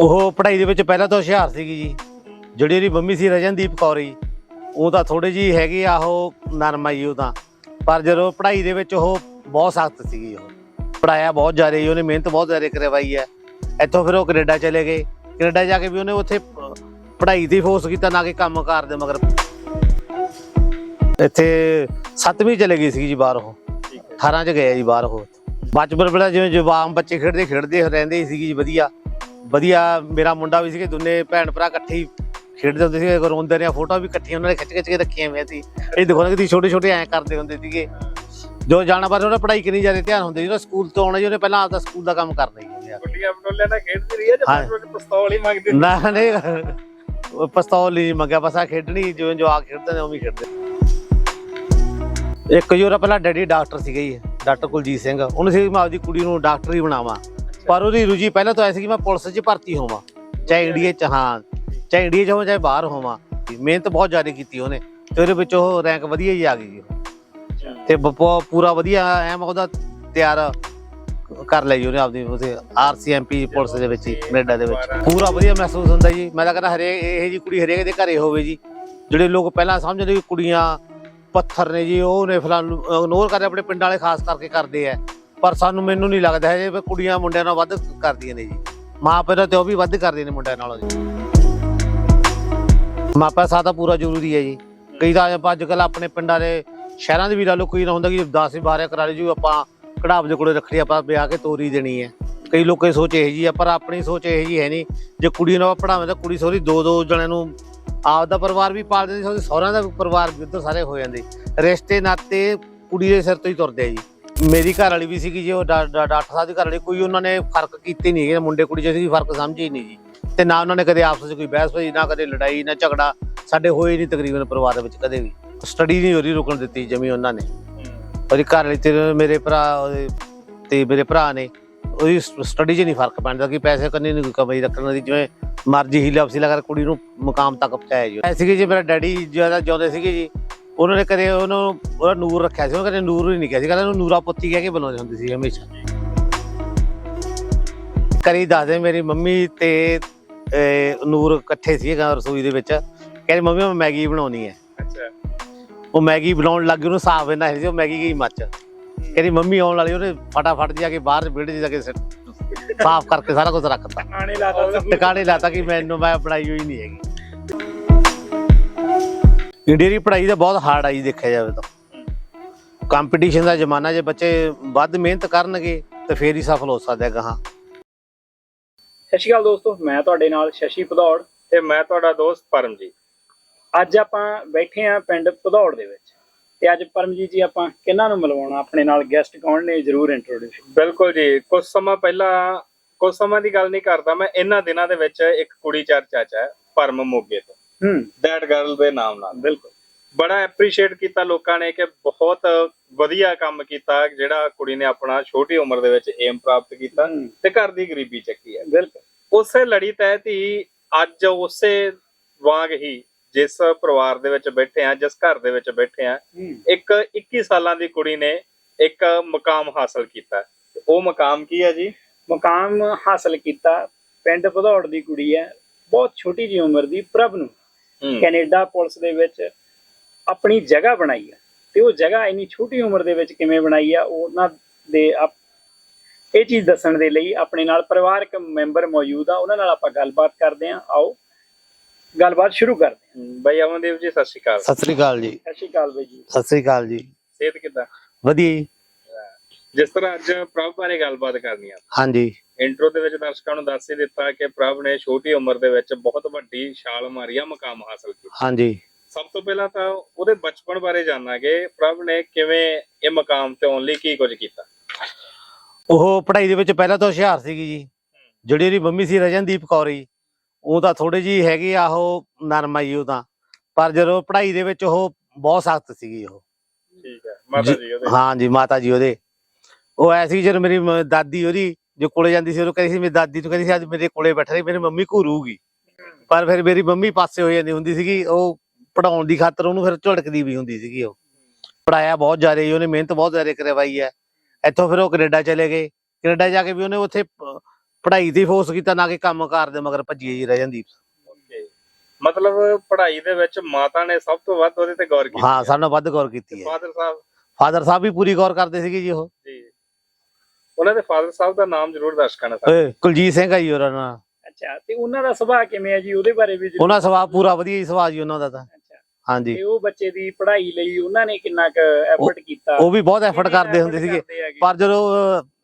ਉਹ ਪੜ੍ਹਾਈ ਦੇ ਵਿੱਚ ਪਹਿਲਾਂ ਤਾਂ ਹੁਸ਼ਿਆਰ ਸੀਗੀ ਜੀ। ਜਿਹੜੀ ਉਹਦੀ ਮੰਮੀ ਸੀ ਰਜਨਦੀਪ ਕੌਰ ਜੀ ਉਹ ਤਾਂ ਥੋੜੇ ਜੀ ਹੈਗੀ ਆ ਉਹ ਨਰਮ ਆ ਜੀ ਉਹ ਤਾਂ। ਪਰ ਜਦੋਂ ਪੜ੍ਹਾਈ ਦੇ ਵਿੱਚ ਉਹ ਬਹੁਤ ਸਖਤ ਸੀਗੀ ਉਹ। ਪੜਾਇਆ ਬਹੁਤ ਜ਼ਿਆਦਾ ਜੀ ਉਹਨੇ ਮਿਹਨਤ ਬਹੁਤ ਜ਼ਿਆਦਾ ਕਰਵਾਈ ਹੈ। ਇੱਥੋਂ ਫਿਰ ਉਹ ਕੈਨੇਡਾ ਚਲੇ ਗਏ। ਕੈਨੇਡਾ ਜਾ ਕੇ ਵੀ ਉਹਨੇ ਉੱਥੇ ਪੜ੍ਹਾਈ ਦੀ ਫੋਰਸ ਕੀਤਾ ਨਾ ਕਿ ਕੰਮ ਕਾਰ ਦੇ ਮਗਰ। ਇੱਥੇ 7ਵੀਂ ਚਲੇ ਗਈ ਸੀ ਜੀ ਬਾਹਰ ਉਹ। 18 ਚ ਗਿਆ ਜੀ ਬਾਹਰ ਉਹ। ਬਚਪਨ ਵੇਲੇ ਜਿਵੇਂ ਜਵਾਮ ਬੱਚੇ ਖੇਡਦੇ ਖੇਡਦੇ ਰਹਿੰਦੇ ਸੀਗੀ ਜੀ ਵਧੀਆ। ਵਧੀਆ ਮੇਰਾ ਮੁੰਡਾ ਵੀ ਸੀਗੇ ਦੋਨੇ ਭੈਣ ਭਰਾ ਇਕੱਠੇ ਹੀ ਖੇਡਦੇ ਹੁੰਦੇ ਸੀਗੇ ਰੋਂਦੇ ਨੇ ਫੋਟੋ ਵੀ ਇਕੱਠੀਆਂ ਉਹਨਾਂ ਨੇ ਖਿੱਚ ਖਿੱਚ ਕੇ ਰੱਖੀਆਂ ਹੋਈਆਂ ਸੀ ਇਹ ਦੇਖੋ ਨਾ ਕਿ ਛੋਟੇ ਛੋਟੇ ਐਂ ਕਰਦੇ ਹੁੰਦੇ ਸੀਗੇ ਜੋ ਜਾਣਾ ਪਰ ਉਹਨੇ ਪੜ੍ਹਾਈ ਕਿੰਨੀ ਜ਼ਿਆਦਾ ਧਿਆਨ ਹੁੰਦੇ ਉਹਨੇ ਸਕੂਲ ਤੋਂ ਆਉਣਾ ਜੀ ਉਹਨੇ ਪਹਿਲਾਂ ਆਪਦਾ ਸਕੂਲ ਦਾ ਕੰਮ ਕਰਨਾ ਜੀ ਉਹਨੇ। ਗੁੱਡੀਆਂ ਬਟੋਲਿਆਂ ਨਾਲ ਖੇਡਦੀ ਰਹੀ ਹੈ ਹਾਂ। ਜਾਂ ਪਿਸਤੌਲ ਹੀ ਮੰਗਦੀ? ਨਾ ਨਹੀਂ ਉਹ ਪਿਸਤੌਲ ਨਹੀਂ ਮੰਗਿਆ ਬਸ ਆ ਖੇਡਣੀ ਜਿਵੇਂ ਜੋ ਆ ਖੇਡਦੇ ਨੇ ਉਵੇਂ ਹੀ ਖੇਡਦੇ ਇੱਕ ਉਹਦਾ ਪਹਿਲਾਂ ਡੈਡੀ ਡਾਕਟਰ ਸੀਗਾ ਜੀ ਡਾਕਟਰ ਕੁਲਜੀਤ ਸਿੰਘ ਉਹਨੇ ਸੀ ਮੈਂ ਆਪਦੀ ਕੁੜੀ ਨੂੰ ਡਾਕਟਰ ਹੀ ਬਣਾਵਾਂ ਪਰ ਉਹਦੀ ਰੁਚੀ ਪਹਿਲਾਂ ਤੋਂ ਐ ਸੀ ਕਿ ਮੈਂ ਪੁਲਿਸ 'ਚ ਭਰਤੀ ਹੋਵਾਂ ਚਾਹੇ ਇੰਡੀਆ 'ਚ ਹਾਂ ਚਾਹੇ ਇੰਡੀਆ 'ਚ ਹੋਵਾਂ ਚਾਹੇ ਬਾਹਰ ਹੋਵਾਂ। ਮਿਹਨਤ ਬਹੁਤ ਜ਼ਿਆਦਾ ਕੀਤੀ ਉਹਨੇ ਤੇ ਉਹਦੇ ਵਿੱਚ ਉਹ ਰੈਂਕ ਵਧੀਆ ਹੀ ਆ ਗਈ ਜੀ ਤੇ ਪੂਰਾ ਵਧੀਆ ਐਮ ਉਹਦਾ ਤਿਆਰ ਕਰ ਜੀ ਉਹਨੇ ਆਪਦੀ ਉਹਦੇ ਆਰਸੀਐਮਪੀ ਪੁਲਿਸ ਦੇ ਵਿੱਚ ਹੀ ਕੈਨੇਡਾ ਦੇ ਵਿੱਚ। ਪੂਰਾ ਵਧੀਆ ਮਹਿਸੂਸ ਹੁੰਦਾ ਜੀ। ਮੈਂ ਤਾਂ ਕਹਿੰਦਾ ਹਰੇਕ ਇਹ ਜੀ ਕੁੜੀ ਹਰੇਕ ਦੇ ਘਰੇ ਹੋਵੇ ਜੀ। ਜਿਹੜੇ ਲੋਕ ਪਹਿਲਾਂ ਸਮਝਦੇ ਕਿ ਕੁੜੀਆਂ ਪੱਥਰ ਨੇ ਜੀ ਉਹ ਨੇ ਫਲਾਂ ਇਗਨੋਰ ਕਰਦੇ ਆਪਣੇ ਪਿੰਡ ਵਾਲੇ ਖਾਸ ਕਰਕੇ ਕਰਦੇ ਆ। ਪਰ ਸਾਨੂੰ ਮੈਨੂੰ ਨਹੀਂ ਲੱਗਦਾ ਹੈ ਜੇ ਕੁੜੀਆਂ ਮੁੰਡਿਆਂ ਨਾਲ ਵੱਧ ਕਰਦੀਆਂ ਨੇ ਜੀ। ਮਾਂ ਪਿਓ ਤੇ ਉਹ ਵੀ ਵੱਧ ਕਰਦੀਆਂ ਨੇ ਮੁੰਡਿਆਂ ਨਾਲੋਂ ਜੀ। ਮਾਪਾ ਸਾਥ ਤਾਂ ਪੂਰਾ ਜ਼ਰੂਰੀ ਹੈ ਜੀ। ਕਈ ਤਾਂ ਆਪਾਂ ਅੱਜ ਕੱਲ ਆਪਣੇ ਪਿੰਡਾਂ ਦੇ ਸ਼ਹਿਰਾਂ ਦੇ ਵੀ ਲਾ ਲਓ, ਕੋਈ ਨਾ ਹੁੰਦਾ ਕਿ 10 12 ਕਰਾ ਲਈ ਜੀ, ਆਪਾਂ ਕਢਾਵ ਦੇ ਕੋਲੇ ਰੱਖੜੀ ਆਪਾਂ ਵਿਆਹ ਕੇ ਤੋਰੀ ਦੇਣੀ ਹੈ। ਕਈ ਲੋਕਾਂ ਦੀ ਸੋਚ ਇਹ ਜੀ ਆ, ਪਰ ਆਪਣੀ ਸੋਚ ਇਹ ਜੀ ਹੈ ਨਹੀਂ। ਜੇ ਕੁੜੀ ਨੂੰ ਆਪਾਂ ਪੜਾਵੇਂ ਤਾਂ ਕੁੜੀ ਸੋਰੀ ਦੋ ਦੋ ਜਣਿਆਂ ਨੂੰ ਆਪ ਦਾ ਪਰਿਵਾਰ ਵੀ ਪਾਲ ਦਿੰਦੀ ਸੋਰੀ ਸਹੁਰਿਆਂ ਦਾ ਪਰਿਵਾਰ ਵੀ ਉੱਧਰ ਸਾਰੇ ਹੋ ਜਾਂਦੇ। ਰਿਸ਼ਤੇ ਨਾਤੇ ਕੁੜੀ ਦੇ ਸਿਰ ਤੋਂ ਹੀ ਤੁਰਦੇ ਆ ਜੀ। ਮੇਰੀ ਘਰ ਵਾਲੀ ਵੀ ਸੀਗੀ ਜੀ, ਉਹ ਡਾ- ਡਾ- ਡਾਕਟਰ ਸਾਹਿਬ ਦੀ ਘਰ ਵਾਲੀ ਕੋਈ ਉਹਨਾਂ ਨੇ ਫ਼ਰਕ ਕੀਤੀ ਨਹੀਂ ਹੈਗੇ, ਮੁੰਡੇ ਕੁੜੀ 'ਚ ਅਸੀਂ ਫ਼ਰਕ ਸਮਝੇ ਨਹੀਂ ਜੀ। ਤੇ ਨਾ ਉਹਨਾਂ ਨੇ ਕਦੇ ਆਪਸ ਵਿੱਚ ਕੋਈ ਬਹਿਸ ਹੋਈ, ਨਾ ਕਦੇ ਲੜਾਈ, ਨਾ ਝਗੜਾ, ਸਾਡੇ ਹੋਏ ਨਹੀਂ ਤਕਰੀਬਨ ਪਰਿਵਾਰ ਦੇ ਵਿੱਚ ਕਦੇ ਵੀ। ਸਟੱਡੀ ਨਹੀਂ ਉਹਦੀ ਰੁਕਣ ਦਿੱਤੀ ਜਮੀ ਉਹਨਾਂ ਨੇ। ਉਹਦੀ ਘਰ ਵਾਲੀ ਤੇ ਮੇਰੇ ਭਰਾ, ਉਹਦੇ ਤੇ ਮੇਰੇ ਭਰਾ ਨੇ, ਉਹਦੀ ਸਟੱਡੀ 'ਚ ਨਹੀਂ ਫ਼ਰਕ ਪੈਂਦਾ ਕਿ ਪੈਸੇ ਕੰਨੀ ਨਹੀਂ ਕੋਈ ਕਮਾਈ ਰੱਖਣ ਦੀ, ਜਿਵੇਂ ਮਰਜ਼ੀ ਹੀਲਾ ਵਸੀਲਾ ਕਰ, ਕੁੜੀ ਨੂੰ ਮੁਕਾਮ ਤੱਕ ਪਹੁੰਚਾਇਆ ਜੀ। ਐ ਸੀਗੇ ਜੀ, ਮੇਰਾ ਡੈਡੀ ਜ਼ਿਆਦਾ ਜਿਉਂਦੇ ਸੀਗੇ ਜੀ ਉਹਨਾਂ ਨੇ ਕਦੇ ਉਹਨੂੰ ਉਹਦਾ ਨੂਰ ਰੱਖਿਆ ਸੀ ਉਹਨਾਂ ਕਦੇ ਨੂਰ ਹੀ ਨਹੀਂ ਕਿਹਾ ਸੀ। ਕਹਿੰਦੇ ਉਹਨੂੰ ਨੂਰਾ ਪੁੱਤੀ ਕਹਿ ਕੇ ਬੁਲਾਉਂਦੇ ਹੁੰਦੇ ਸੀ ਹਮੇਸ਼ਾ। ਕਰੀ ਦੱਸਦੇ ਮੇਰੀ ਮੰਮੀ ਤੇ ਨੂਰ ਇਕੱਠੇ ਸੀ ਰਸੋਈ ਦੇ ਵਿੱਚ। ਕਹਿੰਦੀ ਮੰਮੀ ਮੈਂ ਮੈਗੀ ਬਣਾਉਣੀ ਹੈ। ਅੱਛਾ। ਉਹ ਮੈਗੀ ਬਣਾਉਣ ਲੱਗ ਗਈ ਉਹਨੂੰ ਸਾਫ਼ ਇਹਨਾਂ ਸੀ ਉਹ ਮੈਗੀ ਗਈ ਮੱਚ। ਕਹਿੰਦੀ ਮੰਮੀ ਆਉਣ ਵਾਲੀ ਉਹਨੇ ਫਟਾਫਟ ਜਾ ਕੇ ਬਾਹਰ ਵਿਹੜੇ 'ਚ ਜਾ ਕੇ ਸਾਫ਼ ਕਰਕੇ ਸਾਰਾ ਕੁਝ ਰੱਖਤਾ ਆਣੇ ਲਾਤਾ। ਟਿਕਾਣੇ ਲਾਤਾ ਕਿ ਮੈਨੂੰ ਮੈਂ ਬਣਾਈ ਹੋਈ ਨਹੀਂ ਹੈਗੀ। ਇੰਡੀਆ ਦੀ ਪੜ੍ਹਾਈ ਤਾਂ ਬਹੁਤ ਹਾਰਡ ਆਈ ਦੇਖਿਆ ਜਾਵੇ ਤਾਂ। ਕੰਪੀਟੀਸ਼ਨ ਦਾ ਜ਼ਮਾਨਾ ਜੇ ਬੱਚੇ ਵੱਧ ਮਿਹਨਤ ਕਰਨਗੇ ਤੇ ਫੇਰ ਹੀ ਸਫਲ ਹੋ ਸਕਦੇ ਗਾਹਾਂ ਸਤਿ ਸ਼੍ਰੀ ਅਕਾਲ ਦੋਸਤੋ ਮੈਂ ਤੁਹਾਡੇ ਨਾਲ ਸ਼ਸ਼ੀ ਭਦੌੜ ਤੇ ਮੈਂ ਤੁਹਾਡਾ ਦੋਸਤ ਪਰਮਜੀਤ। ਅੱਜ ਆਪਾਂ ਬੈਠੇ ਆਂ ਪਿੰਡ ਭਦੌੜ ਦੇ ਵਿੱਚ। ਤੇ ਅੱਜ ਪਰਮਜੀਤ ਜੀ ਆਪਾਂ ਕਿਹਨਾਂ ਨੂੰ ਮਿਲਵਾਉਣਾ? ਆਪਣੇ ਨਾਲ ਗੈਸਟ ਕੌਣ ਨੇ? ਜਰੂਰ ਇੰਟਰੋਡਿਊਸ ਬਿਲਕੁਲ ਜੀ ਕੁਝ ਸਮਾਂ ਪਹਿਲਾਂ ਕੁਝ ਸਮਾਂ ਦੀ ਗੱਲ ਨਹੀਂ ਕਰਦਾ ਮੈਂ ਇਹਨਾਂ ਦਿਨਾਂ ਦੇ ਵਿੱਚ ਇੱਕ ਕੁੜੀ ਚਰਚਾ ਚ ਹੈ ਪਰਮ ਮੋਗੇ ਤੋਂ। ਦੈਟ ਗਰਲ ਦੇ ਨਾਮ ਨਾਲ। ਬਿਲਕੁਲ। ਬੜਾ ਐਪਰੀਸ਼ੀਏਟ ਕੀਤਾ ਲੋਕਾਂ ਨੇ ਕਿ ਬਹੁਤ ਵਧੀਆ ਕੰਮ ਕੀਤਾ ਜਿਹੜਾ ਕੁੜੀ ਨੇ ਆਪਣਾ ਛੋਟੀ ਉਮਰ ਦੇ ਵਿੱਚ ਏਮ ਪ੍ਰਾਪਤ ਕੀਤਾ ਤੇ ਘਰ ਦੀ ਗਰੀਬੀ ਚੱਕੀ ਹੈ। ਬਿਲਕੁਲ। ਉਸੇ ਲੜੀ ਤਹਿਤ ਹੀ ਅੱਜ ਉਸੇ ਵਾਂਗ ਹੀ ਜਿਸ ਪਰਿਵਾਰ ਦੇ ਵਿੱਚ ਬੈਠੇ ਆ ਜਿਸ ਘਰ ਦੇ ਵਿੱਚ ਬੈਠੇ ਆ ਇੱਕ 21 ਸਾਲਾਂ ਦੀ ਕੁੜੀ ਨੇ ਇੱਕ ਮਕਾਮ ਹਾਸਲ ਕੀਤਾ। ਉਹ ਮਕਾਮ ਕੀ ਹੈ ਜੀ? ਮੁਕਾਮ ਹਾਸਲ ਕੀਤਾ। ਪਿੰਡ ਭਦੌੜ ਦੀ ਕੁੜੀ ਹੈ। ਬਹੁਤ ਛੋਟੀ ਜੀ ਉਮਰ ਦੀ ਪ੍ਰਭ ਨੂੰ। ਕੈਨੇਡਾ ਪੁਲਿਸ ਦੇ ਵਿੱਚ ਆਪਣੀ ਜਗ੍ਹਾ ਬਣਾਈ ਹੈ ਤੇ ਉਹ ਜਗ੍ਹਾ ਇੰਨੀ ਛੋਟੀ ਉਮਰ ਦੇ ਵਿੱਚ ਕਿਵੇਂ ਬਣਾਈ ਆ ਉਹਨਾਂ ਦੇ ਇਹ ਚੀਜ਼ ਦੱਸਣ ਦੇ ਲਈ ਆਪਣੇ ਨਾਲ ਪਰਿਵਾਰਕ ਮੈਂਬਰ ਮੌਜੂਦ ਆ ਉਹਨਾਂ ਨਾਲ ਆਪਾਂ ਗੱਲਬਾਤ ਕਰਦੇ ਹਾਂ। ਆਓ ਗੱਲਬਾਤ ਸ਼ੁਰੂ ਕਰਦੇ ਹੂੰ, ਬਾਈ ਅਮਨਦੀਪ ਜੀ ਸਤਿ ਸ਼੍ਰੀ ਅਕਾਲ। ਸਤਿ ਸ੍ਰੀ ਅਕਾਲ ਜੀ। ਸਤਿ ਸ਼੍ਰੀ ਅਕਾਲ ਬਾਈ ਜੀ। ਸਤਿ ਸ੍ਰੀ ਅਕਾਲ ਜੀ। ਸਿਹਤ ਕਿੱਦਾਂ? ਵਧੀਆ ਜੀ। ਜਿਸ ਤਰ੍ਹਾਂ ਅੱਜ ਪ੍ਰਭ ਬਾਰੇ ਗੱਲਬਾਤ ਕਰਨੀ ਆ। ਹਾਂਜੀ। ਇੰਟਰੋ ਦੇ ਵਿੱਚ ਦਰਸ਼ਕਾਂ ਨੂੰ ਦੱਸ ਹੀ ਦਿੱਤਾ ਕਿ ਪ੍ਰਭ ਨੇ ਛੋਟੀ ਉਮਰ ਦੇ ਵਿੱਚ ਬਹੁਤ ਵੱਡੀ ਛਾਲ ਮਾਰੀ ਆ ਮਕਾਮ ਹਾਸਲ ਕੀਤਾ। ਹਾਂਜੀ। ਸਭ ਤੋਂ ਪਹਿਲਾਂ ਤਾਂ ਉਹਦੇ ਬਚਪਨ ਬਾਰੇ ਜਾਣਾਂਗੇ। ਪ੍ਰਭ ਨੇ ਕਿਵੇਂ ਇਹ ਮਕਾਮ ਤੇ ਆਉਣ ਲਈ ਕੀ ਕੁਝ ਕੀਤਾ? ਉਹ ਪੜ੍ਹਾਈ ਦੇ ਵਿੱਚ ਪਹਿਲਾਂ ਤਾਂ ਹੁਸ਼ਿਆਰ ਸੀਗੀ ਜੀ। ਜਿਹੜੀ ਉਹਦੀ ਮੰਮੀ ਸੀ ਰਜਨਦੀਪ ਕੌਰ ਜੀ ਉਹ ਤਾਂ ਥੋੜੇ ਜੀ ਹੈਗੀ ਆ ਉਹ ਨਰਮ ਆ ਜੀ ਉਹ ਤਾਂ। ਪਰ ਜਦੋਂ ਪੜ੍ਹਾਈ ਦੇ ਵਿੱਚ ਉਹ ਬਹੁਤ ਸਖਤ ਸੀਗੀ ਉਹ। ਠੀਕ ਹੈ। ਮਾਤਾ ਜੀ ਉਹਦੇ। ਹਾਂ ਜੀ ਮਾਤਾ ਜੀ ਉਹਦੇ। ਉਹ ਐਸੀ ਜਦੋਂ ਮੇਰੀ ਮ- ਦਾਦੀ ਉਹਦੀ ਜੋ ਕੋਲੇ ਜਾਂਦੀ ਸੀ ਉਹ ਕਹਿੰਦੀ ਸੀ ਮੇਰੀ ਦਾਦੀ ਨੂੰ ਕਹਿੰਦੀ ਸੀ ਅੱਜ ਮੇਰੇ ਕੋਲੇ ਬੈਠ ਰਹੀ ਮੇਰੀ ਮੰਮੀ ਘੂਰੂਗੀ। ਪਰ ਫਿਰ ਮੇਰੀ ਮੰਮੀ ਪਾਸੇ ਹੋ ਜਾਂਦੀ ਹੁੰਦੀ ਸੀਗੀ ਉਹ ਪੜਾਉਣ ਦੀ ਖਾਤਰ ਉਹਨੂੰ ਫਿਰ ਝੜਕਦੀ ਵੀ ਹੁੰਦੀ ਸੀਗੀ ਉਹ। ਪੜਾਇਆ ਬਹੁਤ ਜ਼ਿਆਦਾ ਜੀ ਉਹਨੇ ਮਿਹਨਤ ਬਹੁਤ ਜ਼ਿਆਦਾ ਕਰਵਾਈ ਹੈ। ਇੱਥੋਂ ਫਿਰ ਉਹ ਕੈਨੇਡਾ ਚਲੇ ਗਏ। ਕੈਨੇਡਾ ਜਾ ਕੇ ਵੀ ਉਹਨੇ ਉੱਥੇ ਪ- ਪੜ੍ਹਾਈ ਤੇ ਫੋਰਸ ਕੀਤਾ ਨਾ ਕਿ ਕੰਮ ਕਾਰ ਦੇ ਮਗਰ ਭੱਜੀ ਜੀ ਰਹਿ ਜਾਂਦੀ। ਓਕੇ। ਮਤਲਬ ਪੜ੍ਹਾਈ ਦੇ ਵਿੱਚ ਮਾਤਾ ਨੇ ਸਭ ਤੋਂ ਵੱਧ ਉਹਦੇ ਤੇ ਗੌਰ ਕੀਤੀ ਹਾਂ ਸਾਨੂੰ ਵੱਧ ਗੌਰ ਕੀਤੀ ਹੈ। ਫਾਦਰ ਸਾਹਿਬ? ਫਾਦਰ ਸਾਹਿਬ ਵੀ ਪੂਰੀ ਗੌਰ ਕਰਦੇ ਸੀਗੇ ਜੀ ਉਹ। ਜੀ। ਉਹਨਾਂ ਦੇ ਫਾਦਰ ਸਾਹਿਬ ਦਾ ਨਾਮ ਜ਼ਰੂਰ ਦਰਸ਼ਕਾਂ ਨੇ ਸਾਹਿਬ ਏ, ਕੁਲਜੀਤ ਸਿੰਘ ਆ ਜੀ ਉਹਨਾਂ ਦਾ ਅੱਛਾ ਤੇ ਉਹਨਾਂ ਦਾ ਸੁਭਾਅ ਕਿਵੇਂ ਹੈ ਜੀ? ਉਹਦੇ ਬਾਰੇ ਵੀ ਜ਼ਰੂਰ- ਉਹਨਾਂ ਦਾ ਸੁਭਾਅ ਪੂਰਾ ਵਧੀਆ ਜੀ ਸੁਭਾਅ ਜੀ ਉਹਨਾਂ ਦਾ ਤਾਂ। ਅੱਛਾ। ਹਾਂਜੀ। ਤੇ ਉਹ ਬੱਚੇ ਦੀ ਪੜ੍ਹਾਈ ਲਈ ਉਹਨਾਂ ਨੇ ਕਿੰਨਾ ਕੁ ਐਫਰਟ ਕੀਤਾ? ਉਹ ਵੀ ਬਹੁਤ ਐਫਰਟ ਕਰਦੇ ਹੁੰਦੇ ਸੀਗੇ? ਪਰ ਜਦੋਂ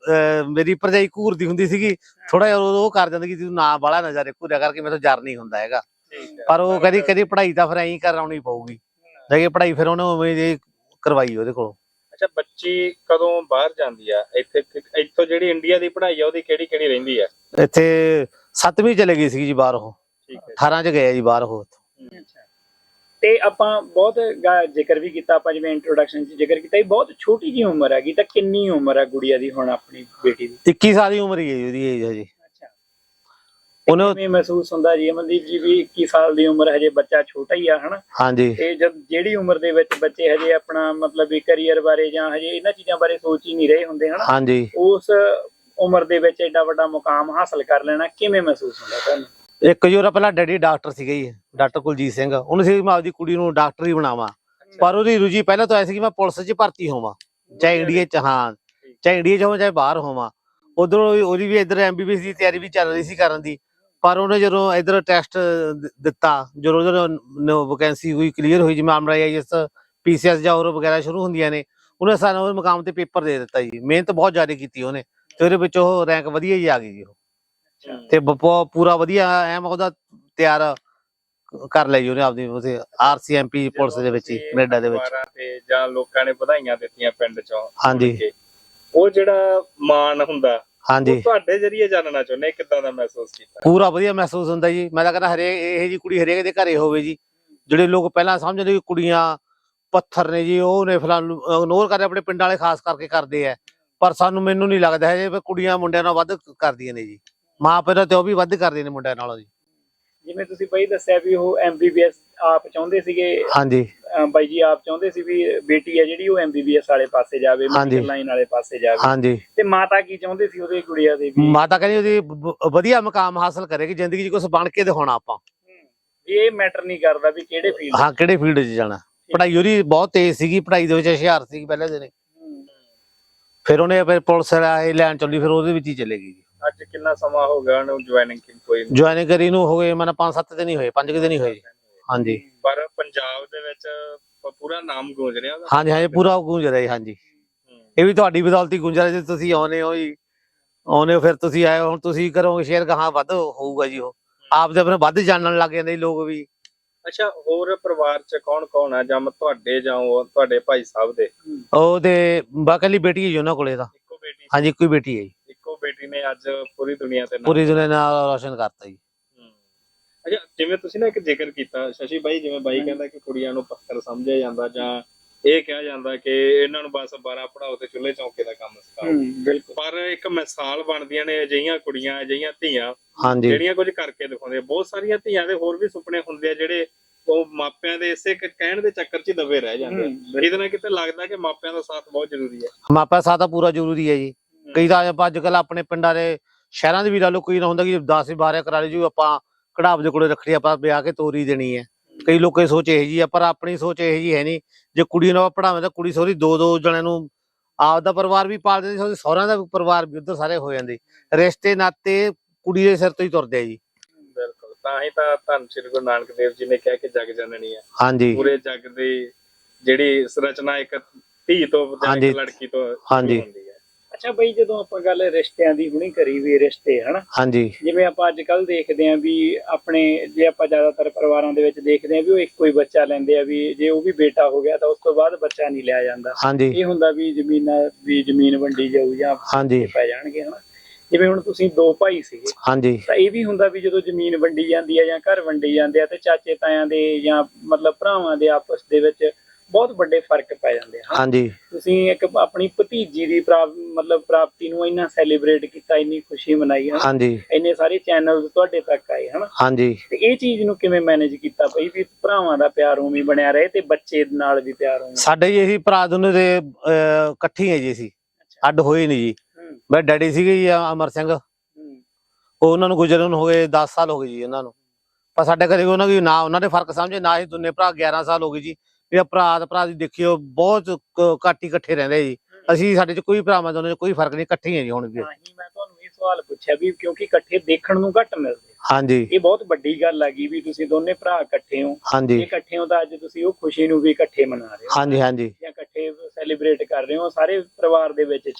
ਅਹ, ਮੇਰੀ ਭਰਜਾਈ ਘੂਰਦੀ ਹੁੰਦੀ ਸੀਗੀ ਥੋੜਾ ਜਿਹਾ ਉਹ ਉਹ ਕਰ ਜਾਂਦੀ ਕਿ ਤੂੰ ਨਾ ਬਾਲਾ ਨਜ਼ਾਰੇ ਘੂਰਿਆ ਕਰਕੇ ਮੇਰੇ ਤੋਂ ਜਰ ਨਹੀਂ ਹੁੰਦਾ ਹੈਗਾ। ਪਰ ਉਹ ਕਹਿੰਦੀ ਕਹਿੰਦੀ ਪੜ੍ਹਾਈ ਤਾਂ ਫਿਰ ਐਂ ਕਰਾਉਣੀ ਪਊਗੀ। ਲੈ ਕੇ ਪੜ੍ਹਾਈ ਫਿਰ ਉਹਨੇ ਉਵੇਂ ਕਰਵਾਈ ਉਹਦੇ ਕੋਲੋਂ। ਅੱਛਾ ਬੱਚੀ ਕਦੋਂ ਬਾਹਰ ਜਾਂਦੀ ਆ? ਇੱਥੇ ਇੱਥੋਂ ਜਿਹੜੀ ਇੰਡੀਆ ਦੀ ਪੜ੍ਹਾਈ ਆ ਉਹਦੀ ਕਿਹੜੀ ਕਿਹੜੀ ਰਹਿੰਦੀ ਆ? ਇੱਥੇ 7ਵੀਂ ਚਲੇ ਗਈ ਸੀ ਜੀ ਬਾਹਰ ਉਹ। ਠੀਕ ਹੈ 18 ਚ ਗਏ ਜੀ ਬਾਹਰ ਉਹ। ਅੱਛਾ ਤੇ ਆਪਾਂ ਬਹੁਤ ਜ਼ਿਕਰ ਵੀ ਕੀਤਾ ਆਪਾਂ ਜਿਵੇਂ ਇੰਟਰੋਡਕਸ਼ਨ 'ਚ ਜ਼ਿਕਰ ਕੀਤਾ ਇਹ ਬਹੁਤ ਛੋਟੀ ਜੀ ਉਮਰ ਹੈਗੀ ਤਾਂ ਕਿੰਨੀ ਉਮਰ ਹੈ ਗੁੜੀਆ ਦੀ ਹੁਣ ਆਪਣੀ ਬੇਟੀ ਦੀ? 21 ਸਾਲ ਦੀ ਉਮਰ ਹੀ ਹੈ ਜੀ ਉਹਦੀ ਏਜ ਹਜੇ ਅੱਛਾ ਉਹਨੇ ਕਿਵੇਂ ਮਹਿਸੂਸ ਹੁੰਦਾ ਜੀ ਅਮਨਦੀਪ ਜੀ ਵੀ 21 ਸਾਲ ਦੀ ਉਮਰ ਹਜੇ ਬੱਚਾ ਛੋਟਾ ਹੀ ਆ ਹਨਾ? ਹਾਂਜੀ। ਤੇ ਜਦ ਜਿਹੜੀ ਉਮਰ ਦੇ ਵਿੱਚ ਬੱਚੇ ਹਜੇ ਆਪਣਾ ਮਤਲਬ ਵੀ ਕੈਰੀਅਰ ਬਾਰੇ ਜਾਂ ਹਜੇ ਇਹਨਾਂ ਚੀਜ਼ਾਂ ਬਾਰੇ ਸੋਚ ਹੀ ਨਹੀਂ ਰਹੇ ਹੁੰਦੇ ਹਨਾ? ਹਾਂਜੀ। ਉਸ ਉਮਰ ਦੇ ਵਿੱਚ ਐਡਾ ਵੱਡਾ ਮੁਕਾਮ ਹਾਸਲ ਕਰ ਲੈਣਾ ਕਿਵੇਂ ਮਹਿਸੂਸ ਹੁੰਦਾ ਤੁਹਾਨੂੰ? ਇੱਕ ਉਹਦਾ ਪਹਿਲਾਂ ਡੈਡੀ ਡਾਕਟਰ ਸੀਗੇ ਜੀ ਡਾਕਟਰ ਕੁਲਜੀਤ ਸਿੰਘ। ਉਹਨੇ ਸੀ ਮੈਂ ਆਪਦੀ ਕੁੜੀ ਨੂੰ ਡਾਕਟਰ ਹੀ ਬਣਾਵਾਂ। ਪਰ ਉਹਦੀ ਰੁਚੀ ਪਹਿਲਾਂ ਤੋਂ ਐ ਸੀ ਕਿ ਮੈਂ ਪੁਲਿਸ 'ਚ ਭਰਤੀ ਹੋਵਾਂ ਚਾਹੇ ਇੰਡੀਆ 'ਚ ਹਾਂ ਚਾਹੇ ਇੰਡੀਆ 'ਚ ਹੋਵਾਂ ਚਾਹੇ ਬਾਹਰ ਹੋਵਾਂ। ਉਧਰੋਂ ਉਹਦੀ ਵੀ ਇੱਧਰ ਐਮਬੀਬੀਐਸ ਦੀ ਤਿਆਰੀ ਵੀ ਚੱਲ ਰਹੀ ਸੀ ਕਰਨ ਦੀ। ਪਰ ਉਹਨੇ ਜਦੋਂ ਇੱਧਰ ਟੈਸਟ ਦਿੱਤਾ ਜਦੋਂ ਉਹਦਾ ਵੈਕੈਂਸੀ ਹੋਈ ਕਲੀਅਰ ਹੋਈ ਜਿਵੇਂ ਆਮਰਾ ਆਈਐਸ ਪੀਸੀਐਸ ਜਾਂ ਹੋਰ ਵਗੈਰਾ ਸ਼ੁਰੂ ਹੁੰਦੀਆਂ ਨੇ ਉਹਨੇ ਸਾਨੂੰ ਉਹ ਮੁਕਾਮ ਤੇ ਪੇਪਰ ਦੇ ਦਿੱਤਾ ਜੀ। ਮਿਹਨਤ ਬਹੁਤ ਜ਼ਿਆਦਾ ਕੀਤੀ ਉਹਨੇ ਤੇ ਉਹਦੇ ਵਿੱਚ ਉਹ ਰੈਂਕ ਵਧੀਆ ਹੀ ਆ ਗਈ ਜੀ ਉਹ। ਤੇ ਪੂਰਾ ਵਧੀਆ ਐਮ ਉਹਦਾ ਤਿਆਰ ਕਰ ਲਈ ਉਹਨੇ ਆਪਦੀ ਉਸੇ ਆਰਸੀਐਮਪੀ ਪੁਲਿਸ ਦੇ ਵਿੱਚ ਹੀ ਜਦੋਂ ਕੈਨੇਡਾ ਦੇ ਵਿੱਚ। ਤੇ ਜਾਂ ਲੋਕਾਂ ਨੇ ਵਧਾਈਆਂ ਦਿੱਤੀਆਂ ਪਿੰਡ ਚੋਂ ਹਾਂਜੀ। ਉਹ ਜਿਹੜਾ ਮਾਣ ਹੁੰਦਾ ਹਾਂਜੀ। ਤੁਹਾਡੇ ਜਰੀਏ ਜਾਣਨਾ ਚਾਹੁੰਦੇ ਕਿੱਦਾਂ ਦਾ ਮਹਿਸੂਸ ਕੀਤਾ? ਪੂਰਾ ਵਧੀਆ ਮਹਿਸੂਸ ਹੁੰਦਾ ਜੀ। ਮੈਂ ਤਾਂ ਕਹਿੰਦਾ ਹਰੇਕ ਇਹ ਜੀ ਕੁੜੀ ਹਰੇਕ ਦੇ ਘਰੇ ਹੋਵੇ ਜੀ। ਜਿਹੜੇ ਲੋਕ ਪਹਿਲਾਂ ਸਮਝਦੇ ਵੀ ਕੁੜੀਆਂ ਪੱਥਰ ਨੇ ਜੀ ਉਹ ਨੇ ਫਲਾਣ ਇਗਨੋਰ ਕਰਦੇ ਆਪਣੇ ਪਿੰਡ ਵਾਲੇ ਖਾਸ ਕਰਕੇ ਕਰਦੇ ਆ। ਪਰ ਸਾਨੂੰ ਮੈਨੂੰ ਨਹੀਂ ਲੱਗਦਾ ਹੈ ਜੇ ਕੁੜੀਆਂ ਮੁੰਡਿਆਂ ਨਾਲ ਵੱਧ ਕਰਦੀਆਂ ਨੇ ਜੀ। ਮਾਂ ਪਿਓ ਤੇ ਉਹ ਵੀ ਵੱਧ ਕਰਦੀਆਂ ਨੇ ਮੁੰਡਿਆਂ ਨਾਲੋਂ ਜੀ। ਜਿਵੇਂ ਤੁਸੀਂ ਬਾਈ ਦੱਸਿਆ ਵੀ ਉਹ ਐਮਬੀਬੀਐਸ ਆਪ ਚਾਹੁੰਦੇ ਸੀਗੇ ਹਾਂਜੀ। ਅਮ ਬਾਈ ਜੀ ਆਪ ਚਾਹੁੰਦੇ ਸੀ ਵੀ ਬੇਟੀ ਹੈ ਜਿਹੜੀ ਉਹ ਐਮਬੀਬੀਐਸ ਵਾਲੇ ਪਾਸੇ ਜਾਵੇ ਹਾਂਜੀ। ਮੈਡੀਕਲ ਲਾਈਨ ਵਾਲੇ ਪਾਸੇ ਜਾਵੇ। ਹਾਂਜੀ। ਤੇ ਮਾਤਾ ਕੀ ਚਾਹੁੰਦੇ ਸੀ ਉਹਦੇ ਗੁੜੀਆ ਦੇ ਵੀ? ਮਾਤਾ ਕਹਿੰਦੀ ਉਹਦੀ ਬ- ਬ- ਵਧੀਆ ਮਕਾਮ ਹਾਸਲ ਕਰੇਗੀ ਜ਼ਿੰਦਗੀ 'ਚ ਕੁਝ ਬਣ ਕੇ ਦਿਖਾਉਣਾ ਆਪਾਂ। ਵੀ ਇਹ ਮੈਟਰ ਨਹੀਂ ਕਰਦਾ ਵੀ ਕਿਹੜੇ ਫੀਲਡ ਹਾਂ ਕਿਹੜੇ ਫੀਲਡ 'ਚ ਜਾਣਾ। ਪੜ੍ਹਾਈ ਉਹਦੀ ਬਹੁਤ ਤੇਜ਼ ਸੀਗੀ ਪੜ੍ਹਾਈ ਦੇ ਵਿੱਚ ਹੁਸ਼ਿਆਰ ਸੀ ਪਹਿਲੇ ਦਿਨ। ਫਿਰ ਉਹਨੇ ਫਿਰ ਪੁਲਿਸ ਵਾਲੇ ਲੈਣ ਚੱਲੀ ਫਿਰ ਉਹਦੇ ਵਿੱਚ ਹੀ ਚਲੇ ਗਈ। ਅੱਜ ਕਿੰਨਾ ਸਮਾਂ ਹੋ ਗਿਆ ਉਹਨੂੰ ਜੁਆਇਨਿੰਗ ਕੀ ਕੋਈ। ਜੁਆਇਨ ਕਰੀ ਨੂੰ ਹੋ ਗਏ ਮਨ 5-7 ਦਿਨ ਹੀ ਹੋਏ 5 ਦਿਨ ਹੀ ਹੋਏ ਜੀ। ਹਾਂਜੀ। ਪਰ ਪੰਜਾਬ ਦੇ ਵਿੱਚ ਪ- ਪੂਰਾ ਨਾਮ ਗੂੰਜ ਰਿਹਾ ਉਹਦਾ। ਹਾਂਜੀ ਹਾਂਜੀ ਪੂਰਾ ਗੂੰਜ ਰਿਹਾ ਜੀ ਹਾਂਜੀ। ਹੂੰ। ਇਹ ਵੀ ਤੁਹਾਡੀ ਬਦੌਲਤ ਗੂੰਜ ਰਿਹਾ ਜੇ ਤੁਸੀਂ ਆਉਨੇ ਹੋ ਜੀ। ਆਉਨੇ ਹੋ ਫਿਰ ਤੁਸੀਂ ਆਏ ਹੋ, ਹੁਣ ਤੁਸੀਂ ਕਰੋਗੇ ਸ਼ੇਅਰ ਗਾਹਾਂ ਵੱਧ ਹੋਊਗਾ ਜੀ ਉਹ। ਆਪ ਦੇ ਆਪਣੇ ਵੱਧ ਜਾਣਨ ਲੱਗ ਜਾਂਦੇ ਜੀ ਲੋਕ ਵੀ। ਅੱਛਾ ਹੋਰ ਪਰਿਵਾਰ ਚ ਕੌਣ ਕੌਣ ਆ? ਜਾਂ ਮ- ਤੁਹਾਡੇ ਜਾਂ ਉਹ ਤੁਹਾਡੇ ਭਾਈ ਸਾਹਿਬ ਦੇ? ਉਹ ਤੇ ਬਾਕਲੀ ਬੇਟੀ ਹੈ ਜੀ ਉਹਨਾਂ ਕੋਲੇ ਤਾਂ। ਇੱਕੋ ਬੇਟੀ। ਹਾਂਜੀ ਇੱਕੋ ਹੀ ਬੇਟੀ ਹੈ ਜੀ। ਬੇਟੀ ਨੇ ਅੱਜ ਪੂਰੀ ਦੁਨੀਆ ਤੇ ਨਾਮ ਪੂਰੀ ਦੁਨੀਆ ਨਾਲ ਰੋਸ਼ਨ ਕਰਤਾ ਜੀ। ਅੱਛਾ ਜਿਵੇਂ ਤੁਸੀਂ ਨਾ ਇੱਕ ਜ਼ਿਕਰ ਕੀਤਾ ਸ਼ਸ਼ੀ ਬਾਈ ਜਿਵੇਂ ਬਾਈ ਕਹਿੰਦਾ ਕਿ ਕੁੜੀਆਂ ਨੂੰ ਪੱਥਰ ਸਮਝਿਆ ਜਾਂਦਾ ਜਾਂ ਇਹ ਕਿਹਾ ਜਾਂਦਾ ਕਿ ਇਹਨਾਂ ਨੂੰ ਬਸ 12 ਪੜਾਓ ਤੇ ਚੁੱਲ੍ਹੇ ਚੌਂਕੇ ਦਾ ਕੰਮ ਸਿਖਾਓ। ਬਿਲਕੁਲ। ਪਰ ਇੱਕ ਮਿਸਾਲ ਬਣਦੀਆਂ ਨੇ ਅਜਿਹੀਆਂ ਕੁੜੀਆਂ ਅਜਿਹੀਆਂ ਧੀਆਂ ਹਾਂਜੀ। ਜਿਹੜੀਆਂ ਕੁਝ ਕਰਕੇ ਦਿਖਾਉਂਦੇ ਬਹੁਤ ਸਾਰੀਆਂ ਧੀਆਂ ਦੇ ਹੋਰ ਵੀ ਸੁਪਨੇ ਹੁੰਦੇ ਆ ਜਿਹੜੇ ਉਹ ਮਾਪਿਆਂ ਦੇ ਇਸੇ ਇੱਕ ਕਹਿਣ ਦੇ ਚੱਕਰ 'ਚ ਹੀ ਦਬੇ ਰਹਿ ਜਾਂਦੇ ਆ। ਹੂੰ, ਇਹਦੇ ਨਾਲ ਕਿਤੇ ਲੱਗਦਾ ਕਿ ਮਾਪਿਆਂ ਦਾ ਸਾਥ ਬਹੁਤ ਜ਼ਰੂਰੀ ਹੈ। ਮਾਪਾ ਸਾਥ ਤਾਂ ਪੂਰਾ ਜ਼ਰੂਰੀ ਹੈ ਜੀ। ਕਈ ਤਾਂ ਆਪਾਂ ਅੱਜ ਕੱਲ ਆਪਣੇ ਪਿੰਡਾਂ ਦੇ ਸ਼ਹਿਰਾਂ ਦੇ ਵੀ ਲਾ ਲਓ ਕੋਈ ਨਾ ਹੁੰਦਾ ਕਿ 10 12 ਕਰਾ ਲਈ ਜੀ ਆਪਾਂ ਕਢਾਬ ਦੇ ਕੋਲੇ ਰੱਖੜੀ ਆਪਾਂ ਵਿਆਹ ਕੇ ਤੋਰੀ ਦੇਣੀ ਹੈ। ਕਈ ਲੋਕਾਂ ਦੀ ਸੋਚ ਇਹ ਜੀ ਆ ਪਰ ਆਪਣੀ ਸੋਚ ਇਹ ਜੀ ਹੈ ਨਹੀਂ। ਜੇ ਕੁੜੀ ਨੂੰ ਪੜਾਵੇਂ ਤਾਂ ਕੁੜੀ ਸੋਰੀ ਦੋ ਦੋ ਜਣਿਆਂ ਨੂੰ ਆਪ ਦਾ ਪਰਿਵਾਰ ਵੀ ਪਾਲ ਦਿੰਦੀ ਸੋਰੀ ਸਹੁਰਿਆਂ ਦਾ ਪਰਿਵਾਰ ਵੀ ਉਧਰ ਸਾਰੇ ਹੋ ਜਾਂਦੇ। ਰਿਸ਼ਤੇ ਨਾਤੇ ਕੁੜੀ ਦੇ ਸਿਰ ਤੋਂ ਹੀ ਤੁਰਦੇ ਆ ਜੀ। ਬਿਲਕੁਲ ਤਾਂ ਹੀ ਤਾਂ ਧੰਨ ਸ੍ਰੀ ਗੁਰੂ ਨਾਨਕ ਦੇਵ ਜੀ ਨੇ ਕਿਹਾ ਕਿ ਜਗ ਜਨਨੀ ਹੈ। ਹਾਂਜੀ। ਪੂਰੇ ਜਗ ਦੀ ਜਿਹੜੀ ਰਚਨਾ ਇੱਕ ਧੀ ਤੋਂ ਜਾਂ ਲੜਕੀ ਤੋਂ ਹਾਂਜੀ। ਅੱਛਾ ਬਈ ਜਦੋਂ ਆਪਾਂ ਗੱਲ ਰਿਸ਼ਤਿਆਂ ਦੀ ਹੁਣੀ ਕਰੀ ਵੀ ਰਿਸ਼ਤੇ ਹਨਾ? ਹਾਂਜੀ। ਜਿਵੇਂ ਆਪਾਂ ਅੱਜ ਕੱਲ ਦੇਖਦੇ ਆਂ ਵੀ ਆਪਣੇ ਜੇ ਆਪਾਂ ਜ਼ਿਆਦਾਤਰ ਪਰਿਵਾਰਾਂ ਦੇ ਵਿੱਚ ਦੇਖਦੇ ਆਂ ਵੀ ਉਹ ਇੱਕੋ ਹੀ ਬੱਚਾ ਲੈਂਦੇ ਆ ਵੀ ਜੇ ਉਹ ਵੀ ਬੇਟਾ ਹੋ ਗਿਆ ਤਾਂ ਉਸ ਤੋਂ ਬਾਅਦ ਬੱਚਾ ਨਹੀਂ ਲਿਆ ਜਾਂਦਾ। ਹਾਂਜੀ। ਇਹ ਹੁੰਦਾ ਵੀ ਜ਼ਮੀਨਾਂ ਵੀ ਜ਼ਮੀਨ ਵੰਡੀ ਜਾਊ ਜਾਂ ਹਾਂਜੀ। ਪੈ ਜਾਣਗੇ ਹਨਾ? ਜਿਵੇਂ ਹੁਣ ਤੁਸੀਂ ਦੋ ਭਾਈ ਸੀਗੇ ਹਾਂਜੀ। ਤਾਂ ਇਹ ਵੀ ਹੁੰਦਾ ਵੀ ਜਦੋਂ ਜ਼ਮੀਨ ਵੰਡੀ ਜਾਂਦੀ ਹੈ ਜਾਂ ਘਰ ਵੰਡੀ ਜਾਂਦੇ ਆ ਤੇ ਚਾਚੇ ਤਾਇਆਂ ਦੇ ਜਾਂ ਮਤਲਬ ਭਰਾਵਾਂ ਦੇ ਆਪਸ ਦੇ ਵਿੱਚ ਬਹੁਤ ਵੱਡੇ ਫ਼ਰਕ ਪੈ ਜਾਂਦੇ ਆ। ਹਾਂਜੀ। ਤੁਸੀਂ ਇੱਕ ਆਪਣੀ ਭਤੀਜੀ ਦੀ ਪ੍ਰਾਪ- ਮਤਲਬ ਪ੍ਰਾਪਤੀ ਨੂੰ ਇੰਨਾ ਸੈਲੀਬ੍ਰੇਟ ਕੀਤਾ ਇੰਨੀ ਖੁਸ਼ੀ ਮਨਾਈ ਹੈ ਹਾਂਜੀ। ਇੰਨੇ ਸਾਰੇ ਚੈਨਲਸ ਤੁਹਾਡੇ ਤੱਕ ਆਏ ਹਨਾ? ਹਾਂਜੀ। ਤੇ ਇਹ ਚੀਜ਼ ਨੂੰ ਕਿਵੇਂ ਮੈਨੇਜ ਕੀਤਾ ਬਈ ਵੀ ਭਰਾਵਾਂ ਦਾ ਪਿਆਰ ਉਵੇਂ ਹੀ ਬਣਿਆ ਰਹੇ ਤੇ ਬੱਚੇ ਨਾਲ ਵੀ ਪਿਆਰ ਉਵੇਂ ਸਾਡੇ ਜੀ ਅਸੀਂ ਭਰਾ ਦੋਨੇ ਦੇ ਅਹ, ਇਕੱਠੇ ਹੀ ਜੀ ਅਸੀਂ ਅੱਡ ਹੋਏ ਨਹੀਂ ਜੀ। ਹੂੰ। ਮੈਂ ਡੈਡੀ ਸੀਗੇ ਜੀ ਅਮਰ ਸਿੰਘ। ਹੂੰ। ਉਹ ਉਹਨਾਂ ਨੂੰ ਗੁਜ਼ਰਨ ਨੂੰ ਹੋ ਗਏ 10 ਸਾਲ ਹੋ ਗਏ ਜੀ ਉਹਨਾਂ ਨੂੰ। ਪਰ ਸਾਡੇ ਘਰੇ ਉਹਨਾਂ ਦੀ ਨਾ ਉਹਨਾਂ ਦੇ ਫ਼ਰਕ ਸਮਝੇ ਨਾ ਹੀ ਦੋਨੇ ਭਰਾ 11 ਸਾਲ ਹੋ ਗਏ ਜੀ। ਜਿਹੜਾ ਭਰਾ ਦੀ ਦੇਖਿਓ ਬਹੁਤ ਘੱਟ ਹੀ ਇਕੱਠੇ ਰਹਿੰਦੇ ਜੀ। ਅਸੀਂ ਸਾਡੇ ਚ ਕੋਈ ਭਰਾਵਾਂ ਦੋਨਾਂ ਚ ਕੋਈ ਫ਼ਰਕ ਨਹੀਂ ਇਕੱਠੇ ਹੀ ਆ ਜੀ ਹੁਣ ਵੀ। ਤਾਂ ਹੀ ਮੈਂ ਤੁਹਾਨੂੰ ਇਹ ਸਵਾਲ ਪੁੱਛਿਆ ਵੀ ਕਿਉਂਕਿ ਇਕੱਠੇ ਦੇਖਣ ਨੂੰ ਘੱਟ ਮਿਲਦੇ ਹਾਂਜੀ। ਇਹ ਬਹੁਤ ਵੱਡੀ ਗੱਲ ਹੈਗੀ ਵੀ ਤੁਸੀਂ ਦੋਨੇ ਭਰਾ ਇਕੱਠੇ ਹੋ। ਜੇ ਹਾਂਜੀ ਇਕੱਠੇ ਹੋ ਤਾਂ ਅੱਜ ਤੁਸੀਂ ਉਹ ਖੁਸ਼ੀ ਨੂੰ ਵੀ ਇਕੱਠੇ ਮਨਾ ਰਹੇ ਹੋ। ਹਾਂਜੀ ਹਾਂਜੀ। ਜਾਂ ਇਕੱਠੇ ਸੈਲੀਬ੍ਰੇਟ ਕਰ ਰਹੇ ਹੋ ਸਾਰੇ ਪਰਿਵਾਰ ਦੇ ਵਿੱਚ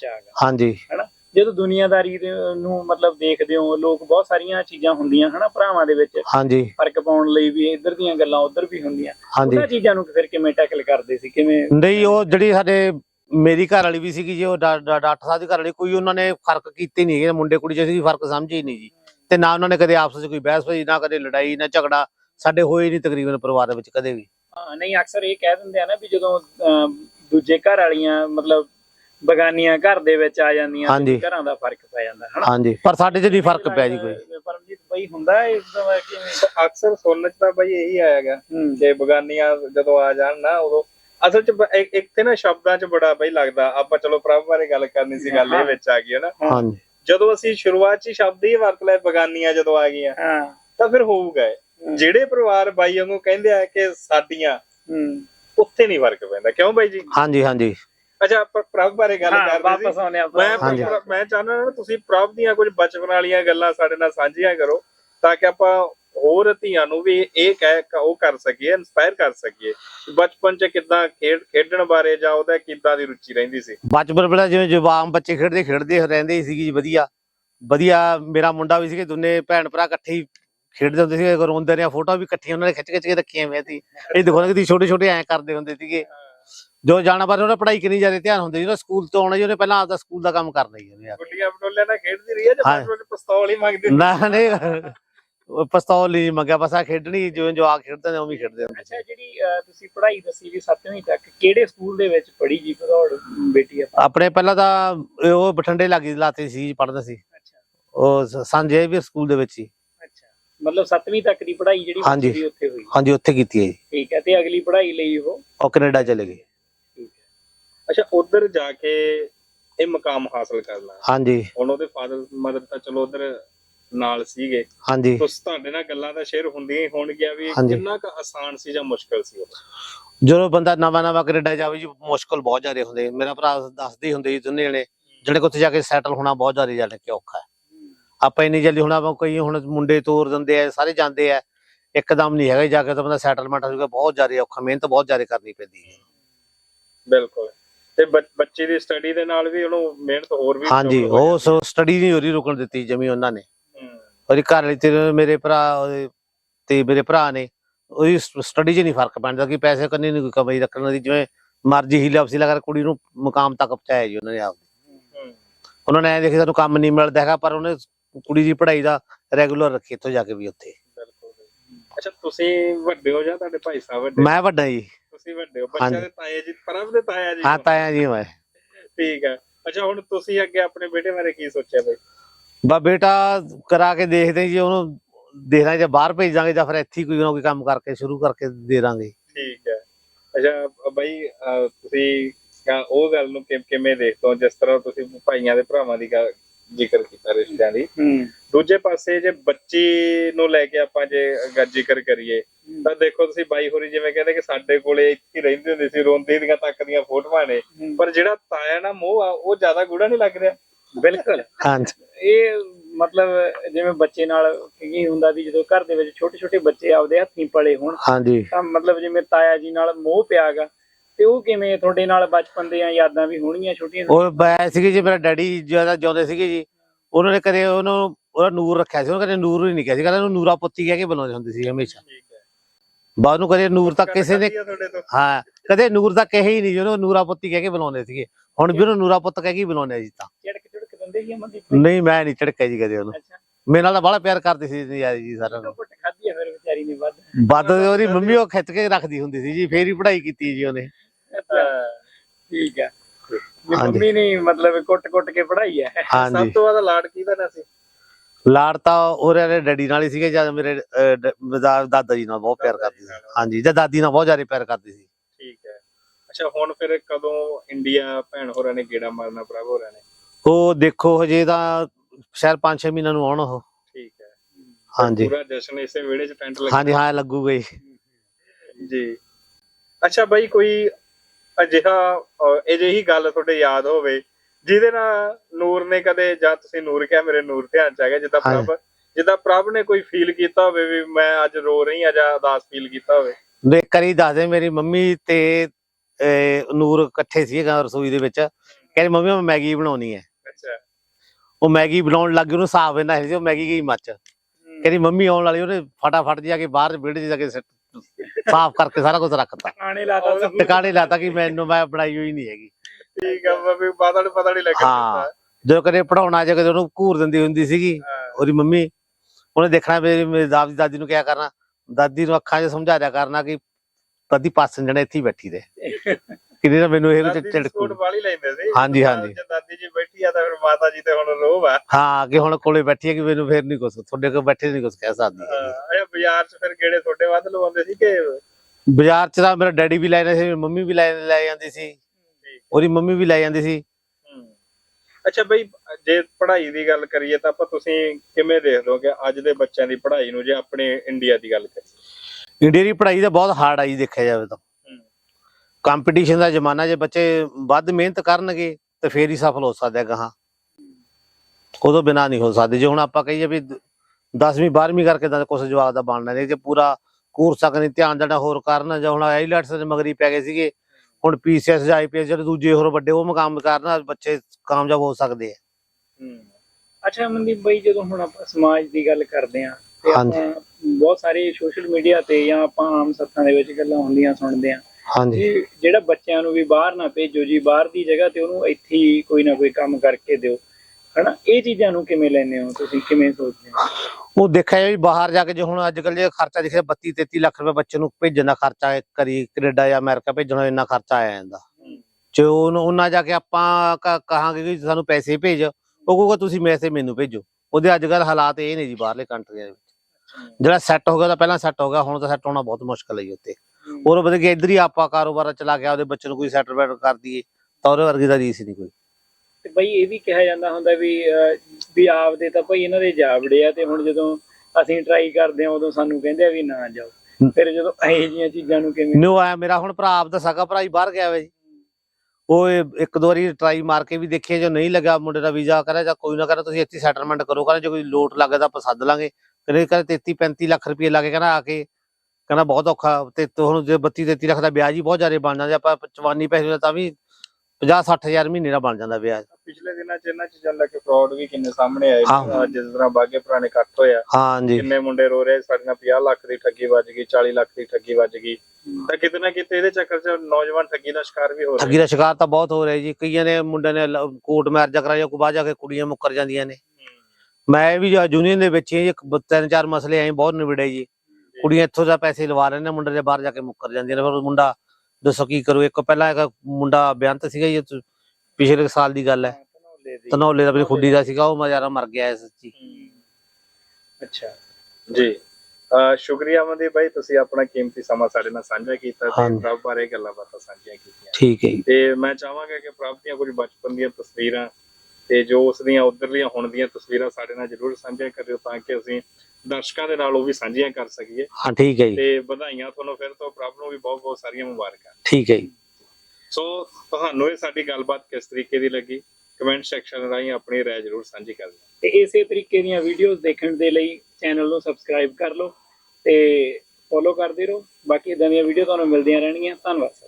ਹਾਂਜੀ। ਹਨਾ? ਜਦੋਂ ਦੁਨੀਆਦਾਰੀ ਦੇ ਨੂੰ ਮਤਲਬ ਦੇਖਦੇ ਹੋ ਲੋਕ ਬਹੁਤ ਸਾਰੀਆਂ ਚੀਜ਼ਾਂ ਹੁੰਦੀਆਂ ਹਨਾ ਭਰਾਵਾਂ ਦੇ ਵਿੱਚ। ਹਾਂਜੀ। ਫ਼ਰਕ ਪਾਉਣ ਲਈ ਵੀ ਇੱਧਰ ਦੀਆਂ ਗੱਲਾਂ ਉੱਧਰ ਵੀ ਹੁੰਦੀਆਂ। ਉਹਨਾਂ ਚੀਜ਼ਾਂ ਨੂੰ ਫਿਰ ਕਿਵੇਂ ਟੈਕਲ ਕਰਦੇ ਸੀ? ਕਿਵੇਂ ਨਹੀਂ ਉਹ ਜਿਹੜੀ ਸਾਡੇ ਮੇਰੀ ਘਰ ਵਾਲੀ ਵੀ ਸੀਗੀ ਜੀ ਉਹ ਡਾਕਟਰ ਸਾਹਿਬ ਦੀ ਘਰ ਵਾਲੀ ਕੋਈ ਉਹਨਾਂ ਨੇ ਫ਼ਰਕ ਕੀਤੇ ਨਹੀਂ ਹੈਗੇ ਮੁੰਡੇ ਕੁੜੀ ਅਸੀਂ ਫ਼ਰਕ ਸਮਝੇ ਹੀ ਨਹੀਂ ਜੀ। ਤੇ ਨਾ ਉਹਨਾਂ ਨੇ ਕਦੇ ਆਪਸ ਵਿੱਚ ਕੋਈ ਬਹਿਸ ਹੋਈ ਨਾ ਕਦੇ ਲੜਾਈ ਨਾ ਝਗੜਾ ਸਾਡੇ ਹੋਏ ਨਹੀਂ ਤਕਰੀਬਨ ਪਰਿਵਾਰ ਵਿੱਚ ਕਦੇ ਵੀ। ਹਾਂ ਨਹੀਂ ਅਕਸਰ ਇਹ ਕਹਿ ਦਿੰਦੇ ਆ ਨਾ ਵੀ ਜਦੋਂ ਦੂਜੇ ਘਰ ਵਾਲੀਆਂ ਮਤਲਬ ਬਗਾਨੀਆਂ ਘਰ ਦੇ ਵਿੱਚ ਆ ਜਾਂਦੀਆਂ ਤੇ ਹਾਂਜੀ। ਘਰਾਂ ਦਾ ਫ਼ਰਕ ਪੈ ਜਾਂਦਾ ਹਨਾ? ਹਾਂਜੀ। ਪਰ ਸਾਡੇ 'ਚ ਨਹੀਂ ਫ਼ਰਕ ਪਿਆ ਜੀ ਕੋਈ। ਪਰਮਜੀਤ ਬਈ ਹੁੰਦਾ ਇਸ ਦਾ ਕਿਵੇਂ? ਅਕਸਰ ਸੁਣਨ ਚ ਤਾਂ ਬਾਈ ਇਹੀ ਆਇਆਗਾ ਹੂੰ। ਜੇ ਬਗਾਨੀਆਂ ਜਦੋਂ ਆ ਜਾਣ ਨਾ ਉਦੋਂ ਅਸਲ ਚ ਬ- ਇੱਕ ਇੱਕ ਤੇ ਨਾ ਸ਼ਬਦਾਂ ਚ ਬੜਾ ਬਈ ਲੱਗਦਾ ਆਪਾਂ ਚਲੋ ਪ੍ਰਭ ਬਾਰੇ ਗੱਲ ਕਰਨੀ ਸੀ ਗੱਲ ਇਹ ਵਿੱਚ ਆ ਗਈ ਹੈ ਨਾ ਹਾਂਜੀ। ਜਦੋਂ ਅਸੀਂ ਸ਼ੁਰੂਆਤ ਚ ਹੀ ਸ਼ਬਦ ਹੀ ਵਰਤ ਲਏ ਬਗਾਨੀਆਂ ਜਦੋਂ ਆ ਗਈਆਂ ਹਾਂ। ਤਾਂ ਫਿਰ ਹੋਊਗਾ ਇਹ। ਹੂੰ। ਜਿਹੜੇ ਪਰਿਵਾਰ ਬਾਈ ਵਾਂਗੂ ਕਹਿੰਦੇ ਆ ਕਿ ਸਾਡੀਆਂ ਹੂੰ। ਉੱਥੇ ਨਹੀਂ ਫ਼ਰਕ ਪੈਂਦਾ ਕਿਉਂ ਬਾਈ ਜੀ? ਹਾਂਜੀ ਹਾਂਜੀ। ਅੱਛਾ ਪ- ਪ੍ਰਭ ਬਾਰੇ ਗੱਲ ਹਾਂ, ਕਰਦੇ ਵਾਪਸ ਸੀ। ਆਉਂਦੇ ਆਪਾਂ ਮੈਂ ਹਾਂਜੀ। ਮੈਂ ਚਾਹੁੰਦਾ ਨਾ ਤੁਸੀਂ ਪ੍ਰਭ ਦੀਆਂ ਕੁਝ ਬਚਪਨ ਵਾਲੀਆਂ ਗੱਲਾਂ ਸਾਡੇ ਨਾਲ ਸਾਂਝੀਆਂ ਕਰੋ ਤਾਂ ਕਿ ਆਪਾਂ ਹੋਰ ਧੀਆਂ ਨੂੰ ਵੀ ਇਹ ਕਹਿ ਕ- ਉਹ ਕਰ ਸਕੀਏ ਇਨਸਪਾਇਰ ਕਰ ਸਕੀਏ ਬਚਪਨ ਚ ਕਿੱਦਾਂ ਖੇਡ ਖੇਡਣ ਬਾਰੇ ਜਾਂ ਉਹਦਾ ਕਿੱਦਾਂ ਦੀ ਰੁਚੀ ਰਹਿੰਦੀ ਸੀ। ਬਚਪਨ ਵੇਲੇ ਜਿਵੇਂ ਜਵਾਮ ਬੱਚੇ ਖੇਡਦੇ ਖੇਡਦੇ ਰਹਿੰਦੇ ਹੀ ਸੀਗੀ ਜੀ ਵਧੀਆ। ਵਧੀਆ ਮੇਰਾ ਮੁੰਡਾ ਵੀ ਸੀਗੇ ਦੋਨੇ ਭੈਣ ਭਰਾ ਇਕੱਠੇ ਹੀ ਖੇਡਦੇ ਹੁੰਦੇ ਸੀਗੇ ਰੋਂਦੇ ਨੇ ਫੋਟੋ ਵੀ ਇਕੱਠੀਆਂ ਉਹਨਾਂ ਨੇ ਖਿੱਚ ਖਿੱਚ ਕੇ ਰੱਖੀਆਂ ਹੋਈਆਂ ਸੀ। ਇਹ ਦੇਖੋ ਨਾ ਕਿ ਛੋਟੇ ਛੋਟੇ ਐਂ ਕਰਦੇ ਹੁੰਦੇ ਸੀਗੇ। ਜੋ ਜਾਣਾ ਪਰ ਉਹਨੇ ਪੜ੍ਹਾਈ ਕਿੰਨੀ ਜ਼ਿਆਦਾ ਧਿਆਨ ਹੁੰਦੇ ਉਹਨੇ ਸਕੂਲ ਤੋਂ ਆਉਣਾ ਜੀ ਉਹਨੇ ਪਹਿਲਾਂ ਆਪਦਾ ਸਕੂਲ ਦਾ ਕੰਮ ਕਰਨਾ ਜੀ ਉਹਨੇ ਕੇ। ਗੁੱਡੀਆਂ ਬਟੋਲਿਆਂ ਨਾਲ ਖੇਡਦੀ ਰਹੀ ਹੈ ਜਾਂ ਪਿਸਤੌਲ ਹੀ ਮੰਗਦੀ? ਨਾ ਨਹੀਂ ਪਿਸਤੌਲ ਨਹੀਂ ਮੰਗਿਆ ਬਸ ਆ ਖੇਡਣੀ ਜਿਵੇਂ ਜੋ ਆ ਖੇਡਦੇ ਨੇ ਉਵੇਂ ਹੀ ਖੇਡਦੇ ਹੁੰਦੇ ਸੀ ਅੱਛਾ ਜਿਹੜੀ ਅਹ, ਤੁਸੀਂ ਪੜ੍ਹਾਈ ਦੱਸੀ ਵੀ 7ਵੀਂ ਤੱਕ ਕਿਹੜੇ ਸਕੂਲ ਦੇ ਵਿੱਚ ਪੜ੍ਹੀ ਜੀ ਭਦੌੜ ਬੇਟੀ ਆਪਾਂ ਆਪਣੇ ਪਹਿਲਾਂ ਤਾਂ ਉਹ ਬਠਿੰਡੇ ਲਾਗੀ ਲਾਤੇ ਸੀ ਪੜ੍ਹਦੇ ਸੀ। ਅੱਛਾ। ਉਹ ਸੰਜੇ ਵੀ ਸਕੂਲ ਦੇ ਵਿੱਚ ਹੀ। ਅੱਛਾ। ਮਤਲਬ 7ਵੀਂ ਤੱਕ ਦੀ ਪੜ੍ਹਾਈ ਜਿਹੜੀ ਉੱਥੇ ਹੋਈ? ਹਾਂਜੀ ਉੱਥੇ ਕੀਤੀ ਹੈ ਜੀ। ਠੀਕ ਹੈ ਤੇ ਅਗਲੀ ਪੜ੍ਹਾਈ ਲਈ ਉਹ? ਉਹ ਕੈਨੇਡਾ ਚਲੇ ਗਏ। ਅੱਛਾ ਉਧਰ ਜਾ ਕੇ ਇਹ ਮਕਾਮ ਹਾਸਲ ਕਰਨਾ। ਹਾਂਜੀ। ਹੁਣ ਉਹਦੇ ਫਾਦਰ ਮਦਰ ਤਾਂ ਚਲੋ ਉਧਰ ਨਾਲ ਸੀਗੇ। ਹਾਂਜੀ। ਤੁਸੀਂ ਤੁਹਾਡੇ ਨਾਲ ਗੱਲਾਂ ਤਾਂ ਸ਼ੇਅਰ ਹੁੰਦੀਆਂ ਹੀ ਹੋਣਗੀਆਂ ਵੀ ਹਾਂਜੀ। ਕਿੰਨਾ ਕੁ ਆਸਾਨ ਸੀ ਜਾਂ ਮੁਸ਼ਕਲ ਸੀ ਉਹ? ਜਦੋਂ ਬੰਦਾ ਨਵਾਂ ਨਵਾਂ ਕੈਨੇਡਾ ਜਾਵੇ ਜੀ ਮੁਸ਼ਕਲ ਬਹੁਤ ਜ਼ਿਆਦਾ ਹੁੰਦੇ। ਮੇਰਾ ਭਰਾ ਦੱਸਦੇ ਹੀ ਹੁੰਦੇ ਜੀ ਦੋਨੇ ਜਣੇ ਜਿਹੜੇ ਕਿ ਉੱਥੇ ਜਾ ਕੇ ਸੈਟਲ ਹੋਣਾ ਬਹੁਤ ਜ਼ਿਆਦਾ ਜਾਣ ਕਿ ਔਖਾ ਹੈ। ਆਪਾਂ ਇੰਨੀ ਜਲਦੀ ਹੁਣ ਆਪਾਂ ਕਈ ਹੁਣ ਮੁੰਡੇ ਤੋਰ ਦਿੰਦੇ ਆ ਸਾਰੇ ਜਾਂਦੇ ਆ ਇੱਕਦਮ ਨਹੀਂ ਹੈਗਾ ਜੀ, ਜਾ ਕੇ ਤਾਂ ਬੰਦਾ ਸੈਟਲਮੈਂਟ ਹੋਊਗਾ ਬਹੁਤ ਜ਼ਿਆਦਾ ਔਖਾ ਮਿਹਨਤ ਬਹੁਤ ਜ਼ਿਆਦਾ ਕਰਨੀ ਪੈਂਦੀ ਹੈ। ਬਿਲਕੁਲ। ਤੇ ਬੱਚ- ਬੱਚੇ ਦੀ ਸਟੱਡੀ ਦੇ ਨਾਲ ਵੀ ਉਹਨੂੰ ਮਿਹਨਤ ਹੋਰ ਵੀ ਹਾਂਜੀ ਜ਼ਰੂਰ ਹੋ ਉਹ ਸਟੱਡੀ ਨਹੀਂ ਹੋਰੀ ਰੁਕਣ ਦਿੱਤੀ ਜਮੀ ਉਹਨਾਂ ਨੇ। ਹੂੰ। ਉਹਦੀ ਘਰ ਵਾਲੀ ਤੇ ਮੇਰੇ ਭਰਾ ਉਹਦੇ ਤੇ ਮੇਰੇ ਭਰਾ ਨੇ ਉਹਦੀ ਸਟੱਡੀ 'ਚ ਨਹੀਂ ਫ਼ਰਕ ਪੈਂਦਾ ਕਿ ਪੈਸੇ ਕੰਨੀ ਨਹੀਂ ਕੋਈ ਕਮਾਈ ਰੱਖਣ ਦੀ ਜਿਵੇਂ ਮਰਜ਼ੀ ਹੀ ਲਫਸੀ ਲਗਾ ਕੁੜੀ ਨੂੰ ਮੁਕਾਮ ਤੱਕ ਪਹੁੰਚਾਇਆ ਜੀ ਉਹਨਾਂ ਨੇ ਆਪ ਹੂੰ। ਉਹਨਾਂ ਨੇ ਐ ਦੇਖਿਆ ਸਾਨੂੰ ਕੰਮ ਨਹੀਂ ਮਿਲਦਾ ਹੈਗਾ ਪਰ ਉਹਨੇ ਕੁੜੀ ਦੀ ਪੜ੍ਹਾਈ ਦਾ ਰੈਗੂਲਰ ਰੱਖੀ ਇੱਥੋਂ ਜਾ ਕੇ ਵੀ ਉੱਥੇ ਬਿਲਕੁਲ ਅੱਛਾ ਤੁਸੀਂ ਵੱਡੇ ਹੋ ਜਾਂ ਤੁਹਾਡੇ ਭਾਈ ਸਾਹਿਬ ਵੱਡੇ ਮੈਂ ਵੱਡਾ ਜੀ ਤੁਸੀਂ ਵੱਡੇ ਹੋ ਬੱਚਿਆਂ ਹਾਂਜੀ। ਦੇ ਤਾਏ ਜੀ ਪਰਮ ਦੇ ਤਾਇਆ ਜੀ। ਹਾਂ ਹੋ। ਤਾਇਆ ਜੀ ਮੈਂ ਠੀਕ ਹੈ ਅੱਛਾ ਹੁਣ ਤੁਸੀਂ ਅੱਗੇ ਆਪਣੇ ਬੇਟੇ ਬਾਰੇ ਕੀ ਸੋਚਿਆ ਬਈ? ਬਾ ਬੇਟਾ ਕਰਾ ਕੇ ਦੇਖਦੇ ਜੀ ਉਹਨੂੰ ਦੇਖਣਾ ਜੇ ਬਾਹਰ ਭੇਜ ਦਾਂਗੇ ਜਾਂ ਫਿਰ ਇੱਥੇ ਹੀ ਕੋਈ ਨਾ ਕੋਈ ਕੰਮ ਕਰਕੇ ਸ਼ੁਰੂ ਕਰਕੇ ਦੇ ਦਾਂਗੇ। ਠੀਕ ਹੈ ਅੱਛਾ ਬਈ ਅਹ, ਤੁਸੀਂ ਉਹ ਗੱਲ ਨੂੰ ਕਿ- ਕਿਵੇਂ ਦੇਖਦੇ ਹੋ? ਜਿਸ ਤਰ੍ਹਾਂ ਤੁਸੀਂ ਭਾਈਆਂ ਦੇ ਭਰਾਵਾਂ ਦੀ ਗੱਲ ਜ਼ਿਕਰ ਕੀਤਾ ਰਿਸ਼ਤਿਆਂ ਦੀ। ਦੂਜੇ ਪਾਸੇ ਜੇ ਬੱਚੀ ਨੂੰ ਲੈ ਕੇ ਆਪਾਂ ਜੇ ਅਗਰ ਜ਼ਿਕਰ ਕਰੀਏ ਤਾਂ ਦੇਖੋ ਤੁਸੀਂ ਬਾਈ ਹੋਰੀ ਜਿਵੇਂ ਕਹਿੰਦੇ ਕਿ ਸਾਡੇ ਕੋਲੇ ਇੱਥੇ ਹੀ ਰਹਿੰਦੇ ਹੁੰਦੇ ਸੀ ਰੋਂਦੀ ਦੀਆਂ ਤੱਕ ਦੀਆਂ ਫੋਟੋਆਂ ਨੇ। ਪਰ ਜਿਹੜਾ ਤਾਇਆ ਨਾ ਮੋਹ ਆ ਉਹ ਜ਼ਿਆਦਾ ਗੂੜਾ ਨਹੀਂ ਲੱਗ ਰਿਹਾ। ਬਿਲਕੁਲ। ਹਾਂਜੀ। ਇਹ ਮਤਲਬ ਜਿਵੇਂ ਬੱਚੇ ਨਾਲ ਕੀ ਹੁੰਦਾ ਵੀ ਜਦੋਂ ਘਰ ਦੇ ਵਿੱਚ ਛੋਟੇ ਛੋਟੇ ਬੱਚੇ ਆਪਦੇ ਹੱਥੀਂ ਪਲੇ ਹੋਣ ਹਾਂਜੀ। ਤਾਂ ਮਤਲਬ ਜਿਵੇਂ ਤਾਇਆ ਜੀ ਨਾਲ ਮੋਹ ਪਿਆਗਾ ਤੇ ਉਹ ਕਿਵੇਂ ਤੁਹਾਡੇ ਨਾਲ ਬਚਪਨ ਦੀਆਂ ਯਾਦਾਂ ਵੀ ਹੋਣਗੀਆਂ ਛੋਟੀਆਂ ਉਹ ਬੈ ਸੀਗੇ ਜੀ ਮੇਰਾ ਡੈਡੀ ਜ਼ਿਆਦਾ ਜਿਉਂਦੇ ਸੀਗੇ ਜੀ। ਉਹਨਾਂ ਨੇ ਕਦੇ ਉਹਨੂੰ ਉਹਦਾ ਨੂਰ ਰੱਖਿਆ ਸੀ ਉਹਨੇ ਕਦੇ ਨੂਰ ਹੀ ਨਹੀਂ ਕਿਹਾ ਸੀ। ਕਹਿੰਦਾ ਉਹਨੂੰ ਨੂਰਾ ਪੁੱਤੀ ਕਹਿ ਕੇ ਬੁਲਾਉਂਦੇ ਹੁੰਦੇ ਸੀ ਹਮੇਸ਼ਾ। ਠੀਕ ਹੈ। ਬਾਅਦ ਨੂੰ ਕਦੇ ਨੂਰ ਤੱਕ ਕਿਸੇ ਨੇ ਤੁਹਾਡੇ ਤੋਂ? ਹਾਂ ਕਦੇ ਨੂਰ ਤੱਕ ਕਹੇ ਹੀ ਨਹੀਂ ਜੀ ਉਹਨੂੰ ਨੂਰਾ ਪੁੱਤੀ ਕਹਿ ਕੇ ਬੁਲਾਉਂਦੇ ਸੀਗੇ। ਹੁਣ ਵੀ ਉਹਨੂੰ ਨੂਰਾ ਪੁੱਤ ਕਹਿ ਕੇ ਹੀ ਬੁਲਾਉਂਦੇ ਆ ਜੀ ਤਾਂ। ਝੜਕ ਝੜਕ ਦਿੰਦੇ ਸੀ ਅਮਨਦੀਪ? ਨਹੀਂ ਮੈਂ ਨਹੀਂ ਝੜਕਿਆ ਜੀ ਕਦੇ ਉਹਨੂੰ। ਅੱਛਾ। ਮੇਰੇ ਨਾਲ ਤਾਂ ਬੜਾ ਪਿਆਰ ਕਰਦੀ ਸੀ ਜੀ ਯਾਰ ਜੀ ਸਾਰਿਆਂ ਨੂੰ। ਘੁੱਟ ਖਾਧੀ ਆ ਫਿਰ ਵਿਚਾਰੀ ਨੇ ਵੱਧ ਵੱਧ ਉਹਦੀ ਮੰਮੀ ਉਹ ਖਿੱਚ ਕੇ ਰੱਖਦੀ ਹੁੰਦੀ ਸੀ ਜੀ ਫੇਰ ਹੀ ਪੜ੍ਹਾਈ ਕੀਤੀ ਜੀ ਉਹਨੇ। ਠੀਕ ਵੀ ਹਾਂਜੀ। ਮੰਮੀ ਨੇ ਮਤਲਬ ਕੁੱਟ ਕੁੱਟ ਕੇ ਪੜਾਈ ਹੈ। ਸਭ ਤੋਂ ਵੱਧ ਲਾਡ ਕਿਹਦਾ ਨਾਲ ਸੀ? ਲਾੜ ਤਾਂ ਉਹਦੇ ਦੇ ਡੈਡੀ ਨਾਲ ਹੀ ਸੀਗੇ ਜਦ ਮੇਰੇ ਅਹ, ਡ- ਦਾ- ਦਾਦਾ ਜੀ ਨਾਲ ਬਹੁਤ ਪਿਆਰ ਕਰਦੀ ਸੀ। ਹਾਂਜੀ ਜਾਂ ਦਾਦੀ ਨਾਲ ਬਹੁਤ ਜ਼ਿਆਦਾ ਪਿਆਰ ਕਰਦੀ ਸੀ। ਠੀਕ ਹੈ। ਅੱਛਾ ਹੁਣ ਫਿਰ ਕਦੋਂ ਇੰਡੀਆ ਭੈਣ ਹੋਰਾਂ ਨੇ ਗੇੜਾ ਮਾਰਨਾ ਪ੍ਰਭ ਹੋਰਾਂ ਨੇ? ਉਹ ਦੇਖੋ ਹਜੇ ਤਾਂ ਸ਼ਾਇਦ 5-6 ਮਹੀਨਿਆਂ ਨੂੰ ਆਉਣ ਉਹ। ਹਾਂਜੀ। ਪੂਰਾ ਜਸ਼ਨ ਇਸੇ ਵਿਹੜੇ 'ਚ ਟੈਂਟ ਲੱਗਾ। ਹਾਂਜੀ ਹਾਂ ਲੱਗੂਗਾ ਜੀ ਜੀ। ਅੱਛਾ ਬਾਈ ਕੋਈ ਅਜਿਹਾ ਅਜਿਹੀ ਗੱਲ ਤੁਹਾਡੇ ਯਾਦ ਹੋਵੇ ਜਿਹਦੇ ਨਾਲ ਨੂਰ ਨੇ ਕਦੇ ਜਾਂ ਤੁਸੀਂ ਨੂਰ ਕਿਹਾ ਮੇਰੇ ਨੂਰ ਧਿਆਨ ਚ ਆ ਗਿਆ ਜਿੱਦਾਂ ਹਾਂਜੀ। ਪ੍ਰਭ ਜਿੱਦਾਂ ਪ੍ਰਭ ਨੇ ਕੋਈ ਫੀਲ ਕੀਤਾ ਹੋਵੇ ਵੀ ਮੈਂ ਅੱਜ ਰੋ ਰਹੀ ਆ ਜਾਂ ਉਦਾਸ ਫੀਲ ਕੀਤਾ ਹੋਵੇ? ਦੇਖ ਕਰੀ ਦੱਸਦੇ ਮੇਰੀ ਮੰਮੀ ਤੇ ਅਹ, ਨੂਰ ਇਕੱਠੇ ਸੀ ਰਸੋਈ ਦੇ ਵਿੱਚ। ਕਹਿੰਦੀ ਮੰਮੀ ਮੈਂ ਮੈਗੀ ਬਣਾਉਣੀ ਹੈ। ਅੱਛਾ। ਉਹ ਮੈਗੀ ਬਣਾਉਣ ਲੱਗੀ ਉਹਨੂੰ ਹਿਸਾਬ ਇਹਨਾਂ ਸੀ ਉਹ ਮੈਗੀ ਗਈ ਮੱਚ। ਕਹਿੰਦੀ ਮੰਮੀ ਆਉਣ ਵਾਲੀ ਉਹਨੇ ਫਟਾਫਟ ਜਾ ਕੇ ਬਾਹਰ ਵਿਹੜੇ 'ਚ ਜਾ ਕੇ ਸਾਫ਼ ਕਰਕੇ ਸਾਰਾ ਕੁਝ ਰੱਖਤਾ। ਆਣੇ ਲਾਤਾ। ਟਿਕਾਣੇ ਲਾਤਾ ਕਿ ਮੈਨੂੰ ਮੈਂ ਬਣਾਈ ਹੋਈ ਨਹੀਂ ਹੈਗੀ। ਠੀਕ ਆ ਵੀ ਪਤਾ ਨਹੀਂ ਪਤਾ ਨਹੀਂ ਲੱਗਿਆ। ਹਾਂ ਜਦੋਂ ਕਦੇ ਪੜਾਉਣਾ ਜਾਂ ਕਦੇ ਉਹਨੂੰ ਘੂਰ ਦਿੰਦੀ ਹੁੰਦੀ ਸੀਗੀ ਉਹਦੀ ਮੰਮੀ ਉਹਨੇ ਦੇਖਣਾ ਮੇਰੀ ਦਾਦੀ ਦਾਦੀ ਨੂੰ ਕਿਆ ਕਰਨਾ। ਦਾਦੀ ਨੂੰ ਅੱਖਾਂ 'ਚ ਸਮਝਾ ਦਿਆ ਕਰਨਾ ਕਿ ਦਾਦੀ ਪਾਸਨ ਜਣੇ ਇੱਥੇ ਬੈਠੀ ਦੇ। ਕਿਤੇ ਨਾ ਮੈਨੂੰ ਇਹ ਝਿੜਕੂ ਵਾਲੀ ਲੈਂਦੇ ਸੀ। ਹਾਂਜੀ, ਹਾਂਜੀ। ਜੇ ਦਾਦੀ ਜੀ ਬੈਠੀ ਆ ਤਾਂ ਫਿਰ ਮਾਤਾ ਜੀ ਤੇ ਹੁਣ ਰੋਹ ਆ। ਹਾਂ ਕਿ ਹੁਣ ਕੋਲੇ ਬੈਠੀ ਹੈ ਕਿ ਮੈਨੂੰ ਫੇਰ ਨਹੀਂ ਕੁਛ ਤੁਹਾਡੇ ਕੋਲ ਬੈਠੇ ਨਹੀਂ ਕੁਛ ਕਹਿ ਸਕਦੀ। ਇਹ ਬਾਜ਼ਾਰ 'ਚ ਫਿਰ ਕਿਹੜੇ ਤੁਹਾਡੇ ਵੱਧ ਲਵਾਉਂਦੇ ਸੀ ਕਿ ਬਾਜ਼ਾਰ 'ਚ ਤਾਂ ਮੇਰਾ ਡੈਡੀ ਵੀ ਲੈ ਜਾਂਦੇ ਸੀ ਮੰਮੀ ਵੀ ਲੈ ਲੈ ਜਾਂਦੀ ਸੀ। ਉਹਦੀ ਮੰਮੀ ਵੀ ਲੈ ਜਾਂਦੀ ਸੀ। ਅੱਛਾ ਬਈ ਜੇ ਪੜ੍ਹਾਈ ਦੀ ਗੱਲ ਕਰੀਏ ਤਾਂ ਆਪਾਂ ਤੁਸੀਂ ਕਿਵੇਂ ਹੋ ਕਿ ਅੱਜ ਦੇ ਬੱਚਿਆਂ ਦੀ ਪੜ੍ਹਾਈ ਨੂੰ ਜੇ ਆਪਣੇ ਇੰਡੀਆ ਦੀ ਗੱਲ ਕਰੀਏ? ਇੰਡੀਆ ਦੀ ਪੜ੍ਹਾਈ ਤਾਂ ਬਹੁਤ ਹਾਰਡ ਆਈ ਦੇਖਿਆ ਜਾਵੇ ਤਾਂ। ਕੰਪੀਟੀਸ਼ਨ ਦਾ ਜ਼ਮਾਨਾ ਜੇ ਬੱਚੇ ਵੱਧ ਮਿਹਨਤ ਕਰਨਗੇ ਤੇ ਫੇਰ ਹੀ ਸਫਲ ਹੋ ਸਕਦੇ ਗਾਹਾਂ ਉਦੋਂ ਬਿਨਾ ਨਹੀਂ ਹੋ ਸਕਦੇ ਜੇ ਹੁਣ ਆਪਾਂ ਕਹੀਏ ਵੀ 10ਵੀਂ 12ਵੀਂ ਕਰਕੇ ਤਾਂ ਕੁਝ ਜਵਾਬ ਦਾ ਬਣਨਾ ਨਹੀਂ ਜੇ ਪੂਰਾ ਕੋਰਸ ਨਹੀਂ ਧਿਆਨ ਦੇਣਾ ਹੋਰ ਕਰਨ ਜਾਂ ਹੁਣ ਆਈਲੈਟਸ ਦੇ ਮਗਰੀ ਪੈ ਗਏ ਸੀਗੇ ਹੁਣ ਪੀਸੀਐਸ ਜਾਂ ਆਈਪੀਐਸ ਜਿਹੜੇ ਦੂਜੇ ਹੋਰ ਵੱਡੇ ਉਹ ਮੁਕਾਮ ਕਰਨ ਬੱਚੇ ਕਾਮਯਾਬ ਹੋ ਸਕਦੇ ਆ। ਅੱਛਾ ਮਨਦੀਪ ਬਾਈ ਜਦੋਂ ਹੁਣ ਆਪਾਂ ਸਮਾਜ ਦੀ ਗੱਲ ਕਰਦੇ ਆਂ ਤੇ। ਆਪਾਂ ਬਹੁਤ ਸਾਰੇ ਸੋਸ਼ਲ ਮੀਡੀਆ ਤੇ ਜਾਂ ਆਪਾਂ ਆਮ ਸੱਥਾਂ ਦੇ ਵਿੱਚ ਗੱਲਾਂ ਹੁੰਦੀਆਂ ਸੁਣਦੇ ਆਂ ਹਾਂਜੀ। ਜਿਹੜਾ ਬੱਚਿਆਂ ਨੂੰ ਵੀ ਬਾਹਰ ਨਾ ਭੇਜੋ ਜੀ ਬਾਹਰ ਦੀ ਜਗ੍ਹਾ ਤੇ ਉਹਨੂੰ ਇੱਥੇ ਹੀ ਕੋਈ ਨਾ ਕੋਈ ਕੰਮ ਕਰਕੇ ਦਿਓ। ਹਨਾ? ਇਹ ਚੀਜ਼ਾਂ ਨੂੰ ਕਿਵੇਂ ਲੈਂਦੇ ਹੋ ਤੁਸੀਂ? ਕਿਵੇਂ ਸੋਚਦੇ ਹੋ? ਉਹ ਦੇਖਿਆ ਵੀ ਬਾਹਰ ਜਾ ਕੇ ਜੇ ਹੁਣ ਅੱਜ ਕੱਲ ਜੇ ਖਰਚਾ ਦਿਖਿਆ 32 33 ਲੱਖ ਰੁਪਏ ਬੱਚੇ ਨੂੰ ਭੇਜਣ ਦਾ ਖਰਚਾ ਹੈ ਕਰੀ ਕੈਨੇਡਾ ਜਾਂ ਅਮਰੀਕਾ ਭੇਜਣਾ ਇੰਨਾ ਖਰਚਾ ਆ ਜਾਂਦਾ। ਜੇ ਉਹਨੂੰ ਜਾ ਕੇ ਆਪਾਂ ਕਹਾਂਗੇ ਕਿ ਸਾਨੂੰ ਪੈਸੇ ਭੇਜ ਉਹ ਕਹੂਗਾ ਤੁਸੀਂ ਪੈਸੇ ਮੈਨੂੰ ਭੇਜੋ। ਉਹਦੇ ਅੱਜ ਕੱਲ ਹਾਲਾਤ ਇਹ ਨੇ ਜੀ ਬਾਹਰਲੇ ਕੰਟਰੀਆਂ ਦੇ ਵਿੱਚ। ਜਿਹੜਾ ਸੈੱਟ ਹੋ ਗਿਆ ਤਾਂ ਪਹਿਲਾਂ ਸੈੱਟ ਹੋ ਗਿਆ ਹੁਣ ਤਾਂ ਸੈੱਟ ਹੋਣਾ ਬਹੁਤ ਮੁਸ਼ਕਲ ਹੈ ਜੀ ਉੱਤੇ ਹੋਰ ਬਦਲ ਕੇ ਇੱਧਰ ਹੀ ਆਪਾਂ ਕਾਰੋਬਾਰ ਚਲਾ ਗਿਆ ਉਹਦੇ ਬੱਚੇ ਨੂੰ ਕੋਈ ਸੈਟਲਮੈਂਟ ਕਰ ਦਈਏ ਤਾਂ ਉਹਦੇ ਵਰਗੀ ਦਾ ਰੀਸ ਨਹੀਂ ਕੋਈ। ਤੇ ਬਈ ਇਹ ਵੀ ਕਿਹਾ ਜਾਂਦਾ ਹੁੰਦਾ ਵੀ ਵੀ ਆਪਦੇ ਤਾਂ ਭਾਈ ਇਹਨਾਂ ਦੇ ਜਾਵੜੇ ਆ ਤੇ ਹੁਣ ਜਦੋਂ ਅਸੀਂ ਟਰਾਈ ਕਰਦੇ ਆ ਉਦੋਂ ਸਾਨੂੰ ਕਹਿੰਦੇ ਆ ਵੀ ਨਾ ਜਾਓ। ਫਿਰ ਜਦੋਂ ਇਹੋ ਜਿਹੀਆਂ ਚੀਜ਼ਾਂ ਨੂੰ ਕਿਵੇਂ ਨਿਊ ਆਇਆ ਮੇਰਾ ਹੁਣ ਭਰਾ ਆਪਦਾ ਸਗਾ ਭਰਾ ਹੀ ਬਾਹਰ ਗਿਆ ਵੇ। ਜੀ ਉਹ ਇੱਕ ਦੋ ਵਾਰੀ ਟਰਾਈ ਮਾਰ ਕੇ ਵੀ ਦੇਖਿਆ ਜੋ ਨਹੀਂ ਲੱਗਾ ਮੁੰਡੇ ਦਾ ਵੀਜ਼ਾ ਕਰਿਆ ਜਾਂ ਕੋਈ ਨਾ ਕਰੇ ਤੁਸੀਂ ਇੱਥੇ ਸੈਟਲਮੈਂਟ ਕਰੋ ਕਹਿੰਦਾ ਜੇ ਕੋਈ ਲੋਟ ਲੱਗੇ ਤਾਂ ਆਪਾਂ ਸੱਦ ਲਾਂਗੇ। ਕਹਿੰਦੇ ਕਹਿੰਦੇ 33 35 ਲੱਖ ਰੁਪਏ ਲੱਗੇ ਕਹਿੰਦਾ ਆ ਕੇ ਕਹਿੰਦਾ ਬਹੁਤ ਔਖਾ ਤੇ ਤੋ ਹੁਣ ਜੇ 32 33 ਲੱਖ ਦਾ ਵਿਆਜ ਹੀ ਬਹੁਤ ਜ਼ਿਆਦਾ ਬਣ ਜਾਂਦਾ ਜੇ ਆਪਾਂ 54 ਪੈਸੇ ਦਾ ਤਾਂ ਵੀ 50 60 ਹਜ਼ਾਰ ਮਹੀਨੇ ਦਾ ਬਣ ਜਾਂਦਾ ਵਿਆਜ। ਪਿਛਲੇ ਦਿਨਾਂ 'ਚ ਇਹਨਾਂ ਚੀਜ਼ਾਂ ਲੈ ਕੇ ਫਰਾਡ ਵੀ ਕਿੰਨੇ ਸਾਹਮਣੇ ਆਏ ਹਾਂ। ਜਿਸ ਤਰ੍ਹਾਂ ਬਾਗੇ ਪੁਰਾਣੇ ਇਕੱਠ ਹੋਇਆ ਹਾਂਜੀ। ਕਿੰਨੇ ਮੁੰਡੇ ਰੋ ਰਹੇ ਸਾਡੇ ਨਾਲ 50 ਲੱਖ ਦੀ ਠੱਗੀ ਵੱਜ ਗਈ 40 ਲੱਖ ਦੀ ਠੱਗੀ ਵੱਜ ਗਈ। ਤਾਂ ਕਿਤੇ ਨਾ ਕਿਤੇ ਇਹਦੇ ਚੱਕਰ 'ਚ ਨੌਜਵਾਨ ਠੱਗੀ ਦਾ ਸ਼ਿਕਾਰ ਵੀ ਹੋ ਰਹੇ। ਠੱਗੀ ਦਾ ਸ਼ਿਕਾਰ ਤਾਂ ਬਹੁਤ ਹੋ ਰਿਹਾ ਜੀ। ਕਈਆਂ ਨੇ ਮੁੰਡਿਆਂ ਨੇ ਲ- ਕੋਰਟ ਮੈਰਜਾ ਕਰਾਇਆ ਕੋ ਬਾਅਦ ਜਾ ਕੇ ਕੁੜੀਆਂ ਮੁੱਕਰ ਜਾਂਦੀਆਂ ਨੇ। ਮੈਂ ਵੀ ਯੂਨੀਅਨ ਦੇ ਵਿੱਚ ਹੀ ਇੱਕ ਬ- ਤਿੰਨ ਚਾਰ ਮਸਲੇ ਆਏ ਬਹੁਤ ਨਿਬੜੇ ਜੀ। ਕੁੜੀਆਂ ਇੱਥੋਂ ਦਾ ਪੈਸੇ ਲਵਾ ਰਹੇ ਨੇ ਮੁੰਡੇ ਦੇ ਬਾਹਰ ਜਾ ਕੇ ਮੁੱਕਰ ਜਾਂਦੀਆਂ ਨੇ। ਫਿਰ ਮੁੰਡਾ ਦੱਸੋ ਕੀ ਕਰੂ? ਇੱਕ ਪਹਿਲਾਂ ਇੱਕ ਮੁੰਡਾ ਬੇਅੰਤ ਸੀਗਾ ਜੀ ਪਿਛਲੇ ਸਾਲ ਦੀ ਗੱਲ ਹੈ। ਧਨੌਲੇ ਦੀ। ਆਪਣੀ ਖੁੱਡੀ ਦਾ ਸੀਗਾ ਉਹ ਮਜ਼ਾਰਾ ਮਰ ਗਿਆ ਹੈ। ਸੱਚੀ ਅੱਛਾ। ਜੀ। ਸ਼ੁਕਰੀਆ ਅਮਨਦੀਪ ਭਾਈ ਤੁਸੀਂ ਆਪਣਾ ਕੀਮਤੀ ਸਮਾਂ ਸਾਡੇ ਨਾਲ ਸਾਂਝਾ ਕੀਤਾ ਤੇ। ਪ੍ਰਭ ਬਾਰੇ ਗੱਲਾਂ ਬਾਤਾਂ ਸਾਂਝੀਆਂ ਕੀਤੀਆਂ। ਠੀਕ ਹੈ ਤੇ ਮੈਂ ਚਾਹਾਂਗਾ ਕਿ ਪ੍ਰਭ ਦੀਆਂ ਕੁਝ ਬਚਪਨ ਦੀਆਂ ਤਸਵੀਰਾਂ ਤੇ ਜੋ ਉਸ ਦੀਆਂ ਉਧਰਲੀਆਂ ਹੁਣ ਦੀਆਂ ਤਸਵੀਰਾਂ ਸਾਡੇ ਨਾਲ ਜ਼ਰੂਰ ਸਾਂਝੀਆਂ ਕਰਿਓ ਤਾਂ ਕਿ ਅਸੀਂ ਦਰਸ਼ਕਾਂ ਦੇ ਨਾਲ ਉਹ ਵੀ ਸਾਂਝੀਆਂ ਕਰ ਸਕੀਏ। ਹਾਂ ਠੀਕ ਹੈ ਜੀ। ਤੇ ਵਧਾਈਆਂ ਤੁਹਾਨੂੰ ਫਿਰ ਤੋਂ ਪ੍ਰਭ ਨੂੰ ਵੀ ਬਹੁਤ ਬਹੁਤ ਸਾਰੀਆਂ ਮੁਬਾਰਕਾਂ। ਠੀਕ ਹੈ ਜੀ। ਸੋ ਤੁਹਾਨੂੰ ਇਹ ਸਾਡੀ ਗੱਲਬਾਤ ਕਿਸ ਤਰੀਕੇ ਦੀ ਲੱਗੀ? ਕਮੈਂਟ ਸੈਕਸ਼ਨ ਰਾਹੀਂ ਆਪਣੀ ਰਾਏ ਜ਼ਰੂਰ ਸਾਂਝੀ ਕਰਨਾ ਤੇ ਇਸੇ ਤਰੀਕੇ ਦੀਆਂ ਵੀਡੀਓਜ਼ ਦੇਖਣ ਦੇ ਲਈ ਚੈਨਲ ਨੂੰ ਸਬਸਕ੍ਰਾਈਬ ਕਰ ਲਓ ਤੇ ਫੋਲੋ ਕਰਦੇ ਰਹੋ। ਬਾਕੀ ਇਦਾਂ ਦੀਆਂ ਵੀਡੀਓ ਤੁਹਾਨੂੰ ਮਿਲਦੀਆਂ ਰਹਿਣਗੀਆਂ। ਧੰਨਵਾਦ ਸਰ।